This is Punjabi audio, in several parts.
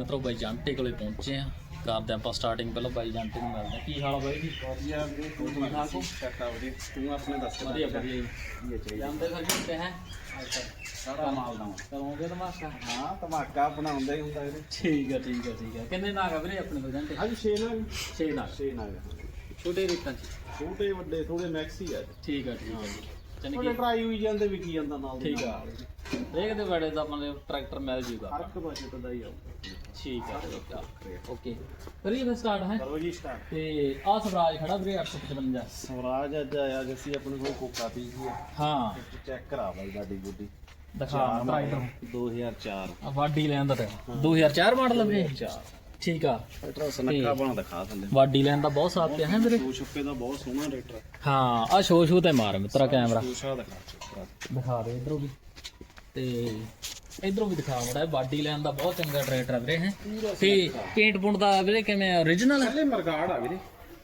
ਮਿੱਤਰੋ ਬਾਈ ਜਾਂਟੇ ਕੋਲੇ ਪਹੁੰਚੇ ਆ। ਕਰਦੇ ਆਪਾਂ ਸਟਾਰਟਿੰਗ ਪਹਿਲਾਂ ਬਾਈ ਜਾਂਟੇ ਨੂੰ ਮਿਲਦੇ ਆ ਕੀ ਹਾਲ ਆ ਬਾਈ ਜੀ? ਵਧੀਆ ਵੀਰੇ ਤੂੰ ਠੀਕ ਠਾਕ ਹੋ? ਚੱਕਾ ਵੀਰੇ ਤੂੰ ਆਪਣੇ ਦੱਸ ਵਧੀਆ ਵਧੀਆ ਜੀ। ਇਹ ਚਾਹੀਦਾ ਜਾਂਦੇ ਫਿਰ ਕਿੱਥੇ ਹੈ? ਸਾਰਾ ਮਾਲ ਦਾ ਕਰੋਗੇ ਤਮਾਸ਼ਾ ਹਾਂ ਧਮਾਕਾ ਬਣਾਉਂਦਾ ਹੀ ਹੁੰਦਾ ਵੀਰੇ। ਠੀਕ ਆ ਠੀਕ ਆ ਠੀਕ ਆ। ਕਿੰਨੇ ਨਾਗ ਆ ਵੀਰੇ ਆਪਣੇ ਕੋਲ ਜਾਂਟੇ? ਅੱਜ 6 ਨਾਲ 6 ਨਾਗ 6 ਨਾਲ ਛੋਟੇ ਰੇਟਾਂ 'ਚ? ਛੋਟੇ ਵੱਡੇ ਥੋੜੇ ਮੈਕਸੀ ਆ। ਠੀਕ ਆ ਠੀਕ ਆ। ਜੀ। ਕਿ ਟਰਾਈ ਹੋਈ ਜਾਂਦੇ ਵਿਕੀ ਜਾਂਦਾ ਨਾਲ ਦੀ ਠੀਕ ਆ। ਨਾਲ। ਦੇਖਦੇ ਬੜੇ ਦਾ ਮਤਲਬ ਟਰੈਕਟਰ ਮਿਲ ਜੂਗਾ। ਹਰ ਇੱਕ ਬਜਟ ਦਾ ਹੀ ਆਉਂਦਾ ਠੀਕ ਆ ਠੀਕ ਆ। ਓਕੇ ਕਰੀਏ ਫਿਰ ਸਟਾਰਟ ਹੈ? ਕਰੋ ਜੀ ਸਟਾਰਟ ਤੇ ਆ ਸਵਰਾਜ ਖੜਾ ਵੀਰੇ 855 ਸਵਰਾਜ ਅੱਜ ਆਇਆ ਜੱਸੀ ਆਪਣੇ ਕੋਲ ਕੋਕਾ ਪੀ ਸੀ ਹਾਂ। ਚੈੱਕ ਕਰਾ ਬਾਈ ਸਾਡੀ ਗੁੱਡੀ ਦਿਖਾ ਟਰੈਕਟਰ 2004 ਆ ਵਾਡੀ ਲੈਣ ਦਾ ਤਾਂ 2004 ਮਾਡਲ ਵੀਰੇ। 4 ਠੀਕ ਆ। ਟਰੈਕਟਰ ਸਨੱਖਾ ਬਣਾ ਦਿਖਾ ਥੱਲੇ ਵਾਡੀ ਲੈਣ ਦਾ ਬਹੁਤ ਸਾਥ ਪਿਆ ਹੈ ਵੀਰੇ। ਛੱਪੇ ਦਾ ਬਹੁਤ ਸੋਹਣਾ ਟਰੈਕਟਰ ਹਾਂ ਆ ਸ਼ੋ ਸ਼ੋ ਤੇ ਮਾਰ ਮਿੱਤਰਾ ਕੈਮਰਾ। ਦਿਖਾ ਦੇ ਇਧਰੋਂ ਵੀ। ਤੇ ਇਧਰੋਂ ਵੀ ਦਿਖਾ ਮੜਾ ਬਾਡੀ ਲੈਣ ਦਾ ਬਹੁਤ ਚੰਗਾ ਟਰੈਕਟਰ ਆ ਵੀਰੇ ਹੈ ਤੇ ਪੇਂਟ ਪੁੰਟ ਦਾ ਵੀਰੇ ਕਿਵੇਂ origignal ਹੈ ਕੱਲੇ ਮਰਗਾੜ ਆ ਵੀਰੇ।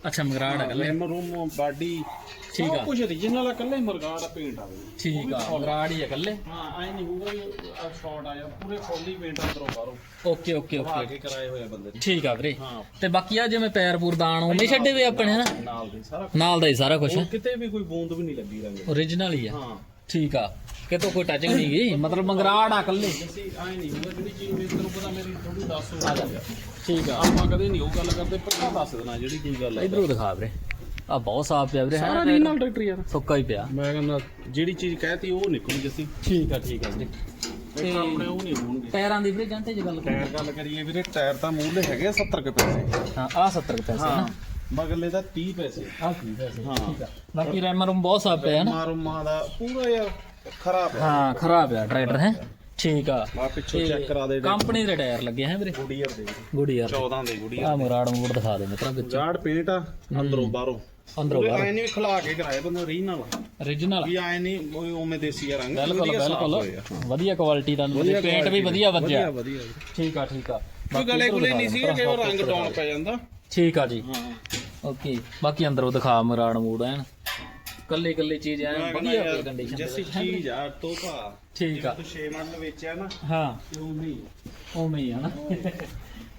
ਅੱਛਾ ਮਗਰਾੜ ਹੈ ਲੈਮ ਰੂਮ ਬਾਡੀ ਠੀਕ ਆ। ਕੁਝ origignal ਆ ਕੱਲੇ ਮਰਗਾੜ ਆ ਪੇਂਟ ਆ ਵੀਰੇ ਠੀਕ ਆ ਮਗਰਾੜ ਹੀ ਹੈ ਇਕੱਲੇ? ਹਾਂ ਐ ਨਹੀਂ ਹੋਊਗਾ ਵੀ ਸ਼ਾਰਟ ਆਇਆ ਪੂਰੇ ਫੁੱਲੀ ਪੇਂਟ ਅੰਦਰੋਂ ਬਾਹਰੋਂ। ਓਕੇ ਓਕੇ ਆ ਓਕੇ। ਕੇ ਕਰਾਏ ਹੋਏ ਆ ਬੰਦੇ ਨੇ। ਠੀਕ ਆ ਵੀਰੇ। ਹਾਂ। ਤੇ ਬਾਕੀ ਆ ਜਿਵੇਂ ਪੈਰ ਪੂਰ ਦਾਣ ਉਵੇਂ ਛੱਡੇ ਵੇ ਆਪਣੇ ਹਨਾ? ਨਾਲ ਦੇ ਸਾਰਾ ਨਾਲ ਦਾ ਹੀ ਸਾਰਾ ਕੁਝ ਕਿਤੇ ਵੀ ਕੋਈ ਬੂੰਦ ਵੀ ਨਹੀਂ ਲੱਗੀ ਰੰਗ origignal ਹੀ ਆ। ਹਾਂ। ਠੀਕ ਆ। ਕਿਤੋਂ ਕੋਈ ਟੱਚਿੰਗ ਨਹੀਂ ਗਈ। ਮਤਲਬ ਮੰਗਰਾੜ ਆ ਅਸੀਂ ਐ ਨਹੀਂ ਹੋਊਗਾ ਜਿਹੜੀ ਚੀਜ਼ ਮੇਰੇ ਤੈਨੂੰ ਪਤਾ ਮੇਰੀ ਥੋੜੀ ਦੱਸ ਹੋ ਆ ਠੀਕ ਆ। ਆਪਾਂ ਕਦੇ ਨਹੀਂ ਉਹ ਗੱਲ ਕਰਦੇ ਪੱਕਾ ਦੱਸ ਦੇਣਾ ਜਿਹੜੀ ਕੋਈ ਗੱਲ ਹੈ ਇਧਰੋਂ ਦਿਖਾ ਵੀਰੇ। ਆ ਬਹੁਤ ਸਾਫ਼ ਪਿਆ ਵੀਰੇ ਸਾਰਾ ਹੈ ਰੀਨਲ ਟਰੈਕਟਰ ਯਾਰ। ਸੁੱਕਾ ਹੀ ਪਿਆ। ਮੈਂ ਕਹਿੰਦਾ ਜਿਹੜੀ ਚੀਜ਼ ਕਹਿਤੀ ਉਹ ਨਿਕਲੂ ਜੱਸੀ ਠੀਕ ਆ ਠੀਕ ਆ ਵੀਰੇ। ਤੇ ਆਪਣੇ ਉਹ ਨਹੀਂ ਹੋਣਗੇ। ਟਾਇਰਾਂ ਦੀ ਵੀਰੇ ਜਾਂਤੇ ਜੇ ਗੱਲ ਕਰੀਏ ਟਾਇਰ ਗੱਲ ਕਰੀਏ ਵੀਰੇ ਟਾਇਰ ਤਾਂ ਮੂਹਰੇ ਹੈਗੇ ਆ 70 ਕੁ ਪੈਸੇ। ਹਾਂ ਆ 70 ਪੈਸੇ ਹਾਂ ਨਾ। ਮਗਰਲੇ ਦਾ 30 ਪੈਸੇ। ਆ ਕੀ ਪੈਸੇ ਹਾਂ। ਠੀਕ ਆ। ਬਾਕੀ ਰੈਮ ਰੂਮ ਬਹੁਤ ਸਾਫ਼ ਪਿਆ ਨਾ? ਮਾਰੂ ਮਾਂ ਦਾ ਪੂਰਾ ਯਾਰ ਖਰਾਬ ਹੈ ਹਾਂ ਖਰਾਬ ਆ ਟਰੈਕਟਰ ਹੈ? ਠੀਕ ਆ। ਆ ਪਿੱਛੋਂ ਚੈੱਕ ਕਰਾ ਦੇ ਕੰਪਨੀ ਦੇ ਟਾਇਰ ਲੱਗੇ ਹੈ ਵੀਰੇ? ਗੁੜੀਅਰ ਦੇ। ਗੁੱਡੀ ਯਾਰ 14 ਦੇ ਗੁੜੀਅਰ ਆ ਮੁਰਾੜ ਮੂੜ ਦਿਖਾ ਦੇ ਮਿੱਤਰਾ ਵਿੱਚ। ਗਾਰਡ ਪੇਂਟ ਆ ਅੰਦਰੋਂ ਬਾਹਰੋਂ। ਅੰਦਰੋਂ ਬਾਹਰ। ਐ ਨਹੀਂ ਖਲਾ ਕੇ ਕਰਾਏ ਬੰਦੇ ਰੀਨਲ origignal ਵੀ ਐ ਨਹੀਂ ਉਹ ਉਵੇਂ ਦੇਸੀ ਆ ਰੰਗ। ਬਿਲਕੁਲ ਵਧੀਆ ਸਾਫ਼ ਬਿਲਕੁਲ। ਹੋਏ ਆ। ਵਧੀਆ ਕੁਆਲਿਟੀ ਦਾ ਵਧੀਆ ਪੇਂਟ ਵੀ quality ਵਧੀਆ ਵਧੀਆ ਵੱਜਿਆ। ਵਧੀਆ ਠੀਕ ਆ ਠੀਕ ਆ। ਕੋਈ ਬਾਕੀ ਗਲੇ ਇੱਧਰੋਂ ਗੁਲੇ ਦਿਖਾ ਨਹੀਂ ਦੇ ਸੀ ਕਿ ਉਹ ਮਿੱਤਰਾ, ਰੰਗ ਡਾਉਣ ਪੈ ਜਾਂਦਾ। ਠੀਕ ਆ ਜੀ। ਹਾਂ। ਓਕੇ ਬਾਕੀ ਅੰਦਰੋਂ ਦਿਖਾ ਮਰਾੜ ਮੂੜ ਐਨ। ਕੱਲੇ ਕੱਲੇ ਚੀਜ਼ ਐਨ ਵਧੀਆ ਕੰਡੀਸ਼ਨ ਜੈਸੀ ਚੀਜ਼ ਆ ਤੋਹਫਾ। ਠੀਕ ਆ। ਤੂੰ 6 ਮਾਡਲ ਵੇਚਿਆ ਨਾ ਹਾਂ। ਤੇ ਉਹ ਨਹੀਂ ਉਵੇਂ ਹੀ ਆ ਨਾ।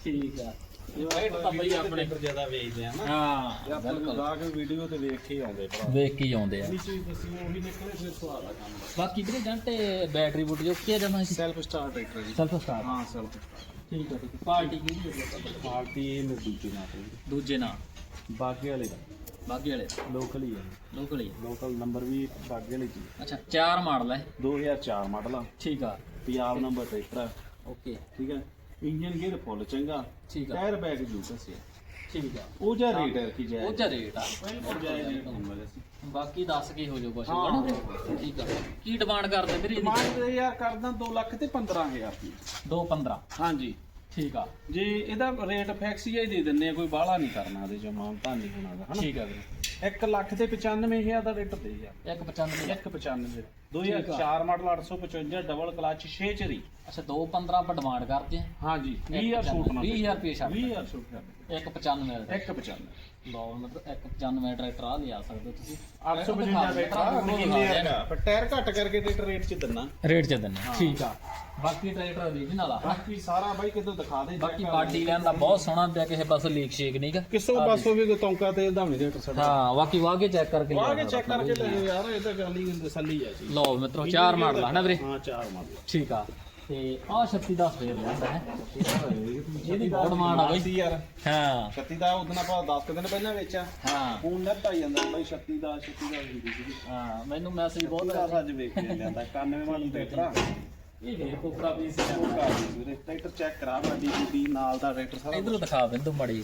ਠੀਕ ਆ। ਬਈ ਆਪਣੇ ਪਰ ਜ਼ਿਆਦਾ ਵੇਚਦੇ ਆ ਨਾ। ਹਾਂ ਬਿਲਕੁਲ। ਗਾਹਕ ਵੀਡੀਓ ਤੇ ਵੇਖ ਕੇ ਹੀ ਆਉਂਦੇ ਭਰਾ। ਵੇਖ ਕੇ ਹੀ ਆਉਂਦੇ ਆ। ਇਹ ਚੀਜ਼ ਦੱਸੀ ਉਹੀ ਨਿਕਲੇ ਫਿਰ ਸਵਾਲ ਆ ਕੰਮ। ਦਾ ਬਾਕੀ ਵੀਰੇ ਜੰਟੇ ਬੈਟਰੀ ਬੁੱਟ ਜੋ ਕੀ ਜਮਾ ਸੀ? ਸੈਲਫ ਸਟਾਰਟ ਟਰੈਕਟਰ ਜੀ। ਸੈਲਫ ਸਟਾਰਟ ਹਾਂ ਸੈਲਫ ਸਟਾਰਟ ਠੀਕ ਆ ਠੀਕ ਆ। ਪਾਰਟੀ ਕਿਹਦੀ ਹੈ ਪਾਰਟੀ ਇਹ ਮੇਰੇ ਦੂਜੇ ਨਾਂ ਤੇ। ਦੂਜੇ ਨਾਂ। ਬਾਗੇ ਵਾਲੇ ਦਾ। ਬਾਗੀ ਵਾਲੇ ਲੋਕਲ ਹੀ ਹੈ ਲੋਕਲ ਹੀ ਲੋਕਲ ਨੰਬਰ ਵੀ ਬਾਗੇ ਵਾਲੇ ਜੀ ਅੱਛਾ ਚਾਰ ਮਾਡਲ ਹੈ 2004 ਮਾਡਲ ਆ। ਠੀਕ ਆ। ਪੰਜਾਬ ਨੰਬਰ ਟਰੈਕਟਰ ਆ। ਓਕੇ ਠੀਕ ਹੈ ਇੰਜਨ ਗੇਅਰ ਫੁੱਲ ਚੰਗਾ। ਠੀਕ ਆ। ਟਾਇਰ ਬੈਗ ਜੂਸ ਹੈ ਠੀਕ ਆ। ਉਹ ਜਿਹਾ ਰੇਟ ਹੈ ਕੀ ਜਾਏ ਉਹ ਚਾ ਰੇਟ ਆ। ਉਹ ਜਾਏ ਰੇਟ ਹੁੰਦਾ ਜੈਸੀ ਬਾਕੀ ਦੱਸ ਕੇ ਹੋ ਜੋ ਕੁਛ। ਹਨਾ ਠੀਕ ਆ। ਕੀ ਡਿਮਾਂਡ ਕਰਦੇ ਵੀਰੇ ਇਹਦੀ? ਤੇ ਯਾਰ ਕਰਦਾ 2 ਲੱਖ ਤੇ 15000 ਰੁਪਏ 215 ਹਾਂਜੀ। ਠੀਕ ਆ। ਜੇ ਇਹਦਾ ਰੇਟ ਫਿਕਸ ਹੀ ਦੇ ਦਿੰਨੇ ਆ ਕੋਈ ਬਾਹਲਾ ਨਹੀਂ ਕਰਨਾ ਇਹਦੇ ਚ ਮਾਨਤਾ ਨਹੀਂ ਹੋਣਾ ਹਨਾ? ਠੀਕ ਆ ਵੀਰੇ। 1 ਲੱਖ ਤੇ 95000 ਦਾ ਰੇਟ ਦੇ ਯਾਰ 195 195 2004 ਮਾਡਲ 855 ਡਬਲ ਕਲਚ 6 ਚਰੀ। ਅੱਛਾ 215 ਆਪਾਂ ਡਿਮਾਂਡ ਕਰਦੇ ਆ। ਹਾਂਜੀ 20000 ਛੂਟ ਨਾਲ 20000 ਰੁਪਏ ਛੱਡ 20000 ਛੂਟ ਕਰ 195 ਦਾ। 195 ਲਓ ਮਤਲਬ 195 ਟਰੈਕਟਰ ਆ ਲਿਆ ਸਕਦੇ ਹੋ ਤੁਸੀਂ। 855 ਰੇਟ ਆ ਪਰ ਟਾਇਰ ਘੱਟ ਕਰਕੇ ਰੇਟ ਰੇਟ ਚ ਦਿੰਨਾ। ਰੇਟ ਚ ਦਿੰਨੇ ਠੀਕ ਆ। ਬਾਕੀ ਟਰੈਕਟਰ origignal ਆ। ਬਾਕੀ ਸਾਰਾ ਬਾਈ ਕਿਦੋਂ ਦਿਖਾ ਦੇ ਬਾਕੀ ਬਾਡੀ ਲੈਣ ਦਾ ਬਹੁਤ ਸੋਹਣਾ ਪਿਆ ਕਿਸੇ ਪਾਸੇ ਲੀਕ ਸ਼ੇਕ ਨਹੀਂਗਾ ਕਿਸੋ ਪਾਸੋਂ ਵੀ ਤੌਂਕਾ ਤੇਲ ਦਾ ਨਹੀਂ ਰੇਟ ਸਾਡਾ ਹਾਂ ਬਾਕੀ ਵਾਹ ਕੇ ਚੈੱਕ ਕਰਕੇ ਆ ਕੇ ਚੈੱਕ ਕਰਕੇ ਲੈ ਯਾਰ ਇਹ ਤਾਂ ਗੱਲ ਹੀ ਤਸੱਲੀ ਆ ਜੀ। ਲਓ ਮਿੱਤਰੋ ਚਾਰ ਮਾਡਲ ਆ ਨਾ ਵੀਰੇ? ਹਾਂ ਚਾਰ ਮਾਡਲ ਠੀਕ ਆ। ਤੇ ਆ 36 ਦਾ ਸਵੇਰ ਲੈਂਦਾ ਹੈ। ਇਹਦੀ ਬਹੁਤ ਡਿਮਾਂਡ ਆ ਬਈ। ਸੀ ਯਾਰ। ਹਾਂ। 36 ਦਾ ਉਦੋਂ ਆਪਾਂ 10 ਦਿਨ ਪਹਿਲਾਂ ਵੇਚਿਆ ਹਾਂ। ਫੋਨ ਨੈਟ ਆਈ ਜਾਂਦਾ ਬਾਈ 36 ਦਾ 36 ਦਾ ਵੀ ਦੀ ਹਾਂ ਮੈਨੂੰ ਮੈਸੇਜ ਬਹੁਤ ਬਹੁਤ ਦਾ ਅੱਜ ਵੇਖ ਕੇ ਲਿਆਂਦਾ 91 ਮਾਡਲ ਟਰੈਕਟਰ ਇਹ ਵੇਖ ਕੋਕਰਾ ਪੀਸ ਉਹ ਕਰ ਦੀ ਵੀਰੇ। ਟਰੈਕਟਰ ਚੈੱਕ ਕਰਾ ਬਾਡੀ ਬੂਡੀ ਨਾਲ ਦਾ ਟਰੈਕਟਰ ਸਾਰਾ। ਇਧਰੋਂ ਦਿਖਾ ਬਿੰਦੂ ਮੜੀ